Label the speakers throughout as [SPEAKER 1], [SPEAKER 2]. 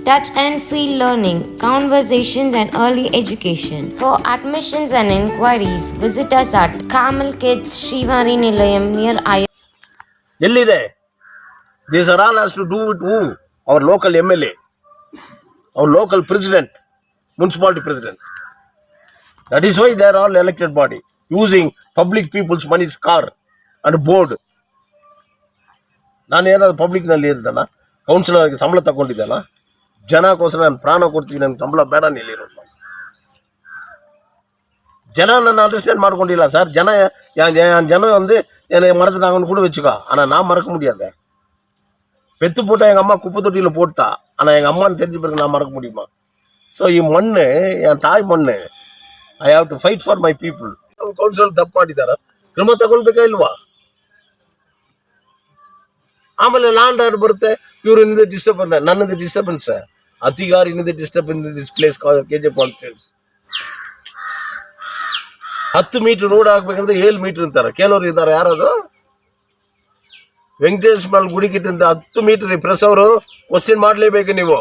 [SPEAKER 1] touch and feel learning, conversations, and early education. For admissions and inquiries, visit us at Kamal Kids Shivari Nilayam near I.
[SPEAKER 2] ಎಲ್ಲಿದೆ this are all has to do with who our local M L A our local president municipality president that is why they are all elected body using public peoples monies car and board ನಾನು ಏನಾದ್ರು ಪಬ್ಲಿಕ್ನಲ್ಲಿ ಇರ್ದಲ್ಲ ಕೌನ್ಸಿಲರ್ಗೆ ಸಂಬಳ ತಗೊಂಡಿದ್ದಲ್ಲ ಜನಕ್ಕೋಸ್ಕರ ನಾನು ಪ್ರಾಣ ಕೊಡ್ತೀವಿ ನನ್ನ ಸಂಬಳ ಬೇಡ ನಿಲ್ಲಿರೋದು ನಾನು. ஜன நான் அண்டர்ஸ்டாண்ட் ಮಾಡ್ಕೊಂಡಿಲ್ಲ சார் ஜன என் என் ஜனம் வந்து என்னை மறந்துட்டாங்கன்னு கூட வச்சுக்கோ ஆனால் நான் மறக்க முடியாது பெத்து போட்டா எங்கள் அம்மா குப்பை தொட்டியில் போட்டா ஆனால் எங்கள் அம்மான்னு தெரிஞ்ச பிறகு நான் மறக்க முடியுமா ஸோ ಈ ಮಣ್ಣು என் ತಾಯಿ ಮಣ್ಣು I have to fight for my people council ತಪ್ಪು ಮಾಡಿದಾರ ಕ್ರಮ ತಗೊಳ್ಬೇಕಾ ಇಲ್ವಾ ಆಮೇಲೆ ಲ್ಯಾಂಡ್ ಆರ್ಡರ್ ಬರುತ್ತೆ ಇವರು ಇನ್ನಿದೆ ಡಿಸ್ಟರ್ಬೆನ್ಸ್ ನನ್ನದು disturbance ಅತಿಗಾರಿ disturb in this place K J confidence ಹತ್ತು ಮೀಟರ್ ರೋಡ್ ಹಾಕ್ಬೇಕಂದ್ರೆ ಏಳು ಮೀಟರ್ ಅಂತಾರೆ. ಕೆಲವರು ಇದ್ದಾರೆ, ಯಾರದು? ವೆಂಕಟೇಶ್ ಮಲ್ ಗುಡಿಕಿಟ್ಟಿಂದ ಹತ್ತು ಮೀಟರ್ ಪ್ರೆಸ್ ಅವರು ಕ್ವಶನ್ ಮಾಡಲೇಬೇಕು ನೀವು.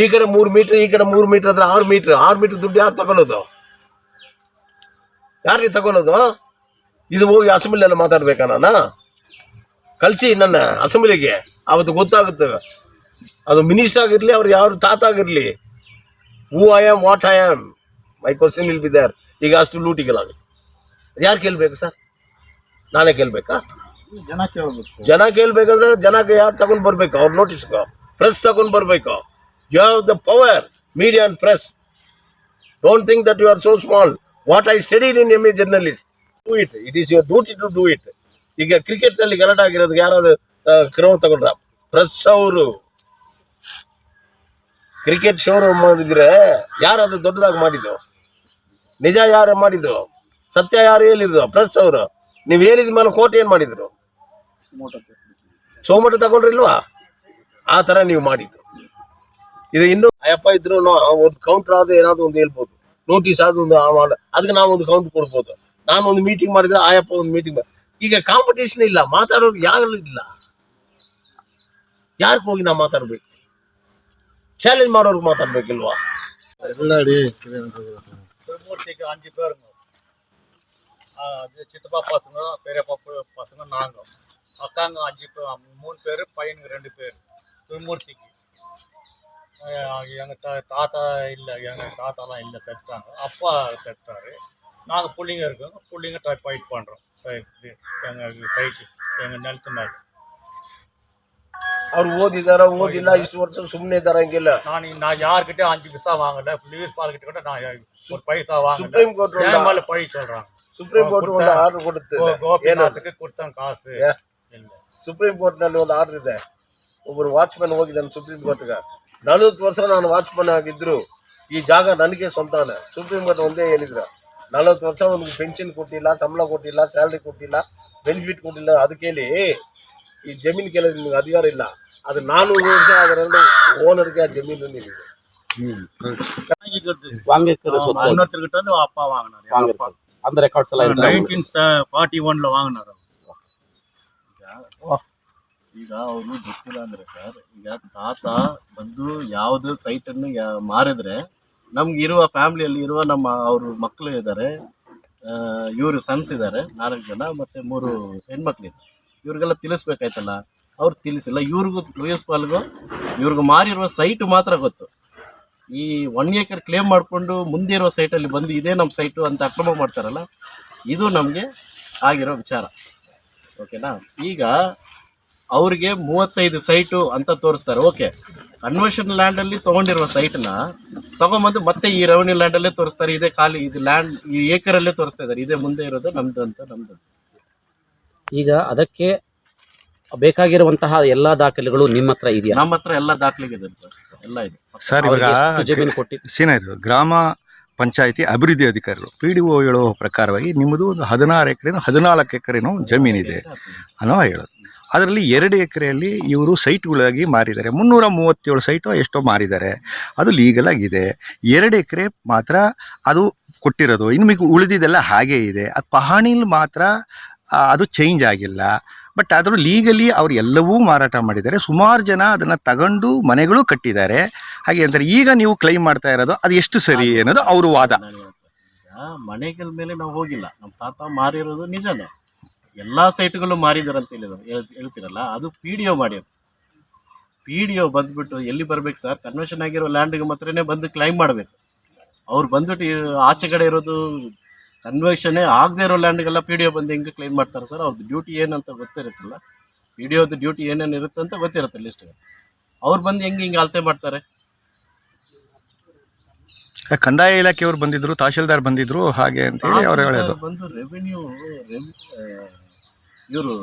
[SPEAKER 2] ಈ ಕಡೆ ಮೂರು ಮೀಟರ್ ಈ ಕಡೆ ಮೂರು ಮೀಟರ್ ಅಂದ್ರೆ ಆರು ಮೀಟರ್ ಆರು ಮೀಟರ್ ದುಡ್ಡು ಯಾರು ತಗೊಳ್ಳೋದು ಯಾರಿಗೆ ತಗೊಳ್ಳೋದು ಇದು ಹೋಗಿ ಅಸೆಂಬ್ಲಿಯಲ್ಲಿ ಮಾತಾಡ್ಬೇಕಾ ನಾನು? ಕಳಿಸಿ ನನ್ನ ಅಸೆಂಬ್ಲಿಗೆ ಅವತ್ತು ಗೊತ್ತಾಗುತ್ತೆ. ಅದು ಮಿನಿಸ್ಟರ್ ಆಗಿರಲಿ ಅವ್ರು ಯಾರು ತಾತ ಆಗಿರಲಿ who I am what I am my question will be there ಈಗ ಅಷ್ಟು ಲೂಟಿಗಳಾಗುತ್ತೆ ಯಾರು ಕೇಳಬೇಕು ಸರ್? ನಾನೇ ಕೇಳಬೇಕಾ?
[SPEAKER 3] ಜನ ಕೇಳಬೇಕು.
[SPEAKER 2] ಜನ ಕೇಳಬೇಕಂದ್ರೆ ಜನಕ್ಕೆ ಯಾರು ತಗೊಂಡು ಬರಬೇಕು? ಅವ್ರು ನೋಟಿಸ್ ಪ್ರೆಸ್ ತಗೊಂಡು ಬರಬೇಕು. You have the power media and press don't think that you are so small what I studied in M A journalist do it it is your duty to do it ಈಗ ಕ್ರಿಕೆಟ್ನಲ್ಲಿ ಗಲಾಟೆ ಆಗಿರೋದು ಯಾರಾದ್ರು ಕ್ರಮ ತಗೊಂಡ್ರ? Press ಅವರು. Cricket showroom ಮಾಡಿದ್ರೆ ಯಾರಾದ್ರೂ ದೊಡ್ಡದಾಗಿ ಮಾಡಿದ್ದು? ನಿಜ ಯಾರು ಮಾಡಿದ್ದು? ಸತ್ಯ ಯಾರು ಹೇಳಿದ್ರು ಪ್ರೆಸ್ ಅವರು. ನೀವು ಹೇಳಿದ ಮೇಲೆ ಕೋರ್ಟ್ ಏನು ಮಾಡಿದ್ರು? ಸೋಮಟ ತಗೊಂಡ್ರಿಲ್ವಾ? ಆ ಥರ ನೀವು ಮಾಡಿದ್ದು. ಇದು ಇನ್ನೂ ಅಯ್ಯಪ್ಪ ಇದ್ರು ಒಂದು ಕೌಂಟರ್ ಆದ್ರೆ ಏನಾದ್ರು ಒಂದು ಹೇಳ್ಬೋದು. ನೋಟಿಸ್ ಆದ್ರೂ ಒಂದು ಅದಕ್ಕೆ ನಾವು ಒಂದು ಕೌಂಟ್ ಕೊಡ್ಬೋದು. ನಾನು ಒಂದು ಮೀಟಿಂಗ್ ಮಾಡಿದ್ರೆ ಆಯಪ್ಪ ಒಂದು ಮೀಟಿಂಗ್ ಈಗ ಕಾಂಪಿಟೇಷನ್ ಇಲ್ಲ, ಮಾತಾಡೋರು ಯಾರು ಇಲ್ಲ? ಯಾರಿಗೆ ಹೋಗಿ ನಾವು ಮಾತಾಡ್ಬೇಕು? சேலஞ்ச் ಮಾಡೋருக்கு மாத்தாடுவா
[SPEAKER 3] முன்னாடி
[SPEAKER 4] மூர்த்திக்கு அஞ்சு பேருங்க சித்தப்பா பசங்க பெரியப்பா பசங்க நாங்கள் அக்காங்க அஞ்சு பேர் மூணு பேர் பையனுக்கு ரெண்டு பேர் திருமூர்த்திக்கு எங்கள் தா தாத்தா இல்லை எங்கள் தாத்தாலாம் இல்லை தட்டாங்க அப்பா தட்டாரு நாங்கள் பிள்ளைங்க இருக்கோங்க பிள்ளைங்க டைப் ஃபைட் பண்ணுறோம் எங்கள் ஃபைட்டு எங்கள் நிலத்து மேலே
[SPEAKER 2] ಅವ್ರು ಓದಿದಾರ ಓದಿಲ್ಲ ಇಷ್ಟು ವರ್ಷ ಸುಮ್ಮನೆ ಇದಾರ ಹಂಗಿಲ್ಲ
[SPEAKER 4] நான் நான் யார்கிட்ட அஞ்சு பைசா வாங்கல ப்ளீஸ் பால்கிட்ட கூட நான் ஒரு பைசா
[SPEAKER 2] ಸುಪ್ರೀಂ
[SPEAKER 4] வாங்கல
[SPEAKER 2] ಕೋರ್ಟ್
[SPEAKER 4] என் மேலே பழி சொல்கிறாங்க
[SPEAKER 2] ಸುಪ್ರೀಂ ಕೋರ್ಟ್ ಒಂದು ಆರ್ಡರ್ ಕೊಡುತ್ತೆ
[SPEAKER 4] ಗೋ-
[SPEAKER 2] ಏನದು
[SPEAKER 4] ಗೋಪಿನಾಥಕ್ಕೆ ಕೊಡ್ತಾನೆ ಕಾಸು
[SPEAKER 2] ಯಾ.
[SPEAKER 4] ಇಲ್ಲ
[SPEAKER 2] ಸುಪ್ರೀಂ ಕೋರ್ಟ್ ನಲ್ಲಿ ಒಂದು ಆರ್ಡರ್ ಇದೆ ಒಬ್ಬರು ವಾಚ್ಮನ್ ಹೋಗಿದ್ದಾನೆ ಸುಪ್ರೀಂ ಕೋರ್ಟ್ಗೆ ನಲವತ್ತು ವರ್ಷ ನಾನು ವಾಚ್ಮನ್ ಆಗಿದ್ರು ಈ ಜಾಗ ನನಗೆ ಸ್ವಂತಾನೆ ಸುಪ್ರೀಂ ಕೋರ್ಟ್ ಒಂದೇ ಹೇಳಿದ್ರು ನಲವತ್ತು ವರ್ಷ ಅವ್ನಿಗೆ ಪೆನ್ಷನ್ ಕೊಟ್ಟಿಲ್ಲ ಸಂಬಳ ಕೊಟ್ಟಿಲ್ಲ ಸ್ಯಾಲ್ರಿ ಕೊಟ್ಟಿಲ್ಲ ಬೆನಿಫಿಟ್ ಕೊಟ್ಟಿಲ್ಲ ಅದಕ್ಕೆ ಹೇಳಿ ಈ ಜಮೀನು ಕೇಳಿದ್ರೆ ನಿಮ್ಗೆ ಅಧಿಕಾರ ಇಲ್ಲ. ಅದು ನಾನು ವರ್ಷ ಅದರಲ್ಲಿ ಓನರ್ಗೆ ಆ ಜಮೀನು
[SPEAKER 4] ನಿಮಗೆ
[SPEAKER 5] ಈಗ ಅವರು ಗೊತ್ತಿಲ್ಲ ಅಂದ್ರೆ ಸರ್ ಈಗ ತಾತ ಬಂದು ಯಾವ್ದು ಸೈಟ್ ಅನ್ನು ಮಾರಿದ್ರೆ ನಮ್ಗೆ ಇರುವ ಫ್ಯಾಮಿಲಿಯಲ್ಲಿ ಇರುವ ನಮ್ಮ ಅವ್ರ ಮಕ್ಕಳು ಇದ್ದಾರೆ. ಇವರು ಸನ್ಸ್ ಇದಾರೆ ನಾಲ್ಕು ಜನ ಮತ್ತೆ ಮೂರು ಹೆಣ್ಮಕ್ಳಿದ್ದಾರೆ ಇವ್ರಿಗೆಲ್ಲ ತಿಳಿಸ್ಬೇಕಾಯ್ತಲ್ಲ? ಅವ್ರು ತಿಳಿಸಿಲ್ಲ. ಇವ್ರಿಗೂ ಎಸ್ ಪಾಲ್ಗೂ, ಇವ್ರಿಗೂ ಮಾರಿರುವ ಸೈಟ್ ಮಾತ್ರ ಗೊತ್ತು. ಈ ಒನ್ ಏಕರ್ ಕ್ಲೇಮ್ ಮಾಡಿಕೊಂಡು ಮುಂದೆ ಇರೋ ಸೈಟಲ್ಲಿ ಬಂದು ಇದೇ ನಮ್ಮ ಸೈಟು ಅಂತ ಅಕ್ರಮ ಮಾಡ್ತಾರಲ್ಲ, ಇದು ನಮಗೆ ಆಗಿರೋ ವಿಚಾರ. ಓಕೆನಾ? ಈಗ ಅವ್ರಿಗೆ ಮೂವತ್ತೈದು ಸೈಟು ಅಂತ ತೋರಿಸ್ತಾರೆ. ಓಕೆ. ಕನ್ವರ್ಷನ್ ಲ್ಯಾಂಡ್ ಅಲ್ಲಿ ತಗೊಂಡಿರುವ ಸೈಟ್ನ ತಗೊಂಬಂದು ಮತ್ತೆ ಈ ರೆವೆನ್ಯೂ ಲ್ಯಾಂಡ್ ಅಲ್ಲೇ ತೋರಿಸ್ತಾರೆ. ಇದೇ ಖಾಲಿ, ಇದು ಲ್ಯಾಂಡ್ ಈ ಏಕರಲ್ಲೇ ತೋರಿಸ್ತಾ ಇದ್ದಾರೆ. ಇದೇ ಮುಂದೆ ಇರೋದು ನಮ್ದು ಅಂತ ನಮ್ದು.
[SPEAKER 6] ಈಗ ಅದಕ್ಕೆ ಬೇಕಾಗಿರುವಂತಹ ಎಲ್ಲಾ ದಾಖಲೆಗಳು ನಿಮ್ಮ ಹತ್ರ ಇದೆಯಾ?
[SPEAKER 5] ನಮ್ಮ ಹತ್ರ ಎಲ್ಲ ದಾಖಲೆಗಿದೆ ಸರ್. ಎಲ್ಲ ಇದೆ.
[SPEAKER 7] ಸರ್
[SPEAKER 6] ಅವ್ರಿಗೆ
[SPEAKER 7] ಇವಾಗ
[SPEAKER 6] ಎಷ್ಟು ಜಮೀನು ಕೊಟ್ಟಿ
[SPEAKER 7] ಸೀನಿಯರ್ ಗ್ರಾಮ ಪಂಚಾಯಿತಿ ಅಭಿವೃದ್ಧಿ ಅಧಿಕಾರಿಗಳು ಪಿ ಡಿ ಒ ಹೇಳೋ ಪ್ರಕಾರವಾಗಿ ನಿಮ್ಮದು ಒಂದು ಹದಿನಾರು ಎಕರೆನೋ ಹದಿನಾಲ್ಕು ಎಕರೆನೋ ಜಮೀನಿದೆ ಅನ್ನೋ ಹೇಳೋದು. ಅದರಲ್ಲಿ ಎರಡು ಎಕರೆಯಲ್ಲಿ ಇವರು ಸೈಟ್ಗಳಾಗಿ ಮಾರಿದ್ದಾರೆ. ಮುನ್ನೂರ ಮೂವತ್ತೇಳು ಸೈಟು ಎಷ್ಟೋ ಮಾರಿದ್ದಾರೆ. ಅದು ಲೀಗಲ್ ಆಗಿದೆ ಎರಡು ಎಕರೆ ಮಾತ್ರ ಅದು ಕೊಟ್ಟಿರೋದು. ಇನ್ನು ಮಿಕ್ಕ ಉಳಿದಿದ್ದೆಲ್ಲ ಹಾಗೇ ಇದೆ. ಅದು ಪಹಣಿಲಿ ಮಾತ್ರ ಅದು ಚೇಂಜ್ ಆಗಿಲ್ಲ. ಬಟ್ ಆದರೂ ಲೀಗಲಿ ಅವ್ರು ಎಲ್ಲವೂ ಮಾರಾಟ ಮಾಡಿದ್ದಾರೆ. ಸುಮಾರು ಜನ ಅದನ್ನು ತಗೊಂಡು ಮನೆಗಳು ಕಟ್ಟಿದ್ದಾರೆ. ಹಾಗೆ ಅಂತಾರೆ ಈಗ ನೀವು ಕ್ಲೈಮ್ ಮಾಡ್ತಾ ಇರೋದು ಅದು ಎಷ್ಟು ಸರಿ ಅನ್ನೋದು ಅವರು ವಾದ.
[SPEAKER 5] ಮನೆಗಳ ಮೇಲೆ ನಾವು ಹೋಗಿಲ್ಲ. ನಮ್ಮ ತಾತ ಮಾರಿರೋದು ನಿಜನೇ. ಎಲ್ಲ ಸೈಟ್ಗಳು ಮಾರಿದಾರೆ ಅಂತ ಹೇಳಿದ್ರು. ಹೇಳ್- ಅದು ಪಿ ಡಿ ಒ ಮಾಡಿರೋದು. ಪಿ ಡಿ ಒ ಬಂದ್ಬಿಟ್ಟು ಎಲ್ಲಿ ಬರ್ಬೇಕು ಸರ್? ಕನ್ವೆನ್ಷನ್ ಆಗಿರೋ ಲ್ಯಾಂಡ್ಗೆ ಮಾತ್ರನೇ ಬಂದು ಕ್ಲೈಮ್ ಮಾಡಬೇಕು. ಅವ್ರು ಬಂದ್ಬಿಟ್ಟು ಆಚೆ ಕಡೆ ಇರೋದು ಕನ್ವೆನ್ಷನ್ ಆಗದೆ ಇರೋ ಲ್ಯಾಂಡ್ಗೆಲ್ಲ ಪಿ ಡಿ ಒ ಬಂದು ಹೆಂಗೆ ಕ್ಲೈಮ್ ಮಾಡ್ತಾರೆ ಸರ್? ಅವ್ರದ್ದು ಡ್ಯೂಟಿ ಏನಂತ ಗೊತ್ತಿರುತ್ತಲ್ಲ. ಪಿ ಡಿ ಒದು ಡ್ಯೂಟಿ ಏನೇನು ಇರುತ್ತೆ ಅಂತ ಗೊತ್ತಿರುತ್ತೆ ಲಿಸ್ಟ್ ಅವ್ರು ಬಂದು ಹೆಂಗೆ ಹಿಂಗೆ ಅಳತೆ ಮಾಡ್ತಾರೆ?
[SPEAKER 7] ಕಂದಾಯ ಇಲಾಖೆಯವರು ಬಂದಿದ್ರು ತಹಶೀಲ್ದಾರ್ ಬಂದಿದ್ರು ಹಾಗೆ ಅಂತ ಹೇಳಿ ಅವ್ರು ಹೇಳೋದು.
[SPEAKER 5] ಬಂದು ರೆವಿನ್ಯೂ ಇವರು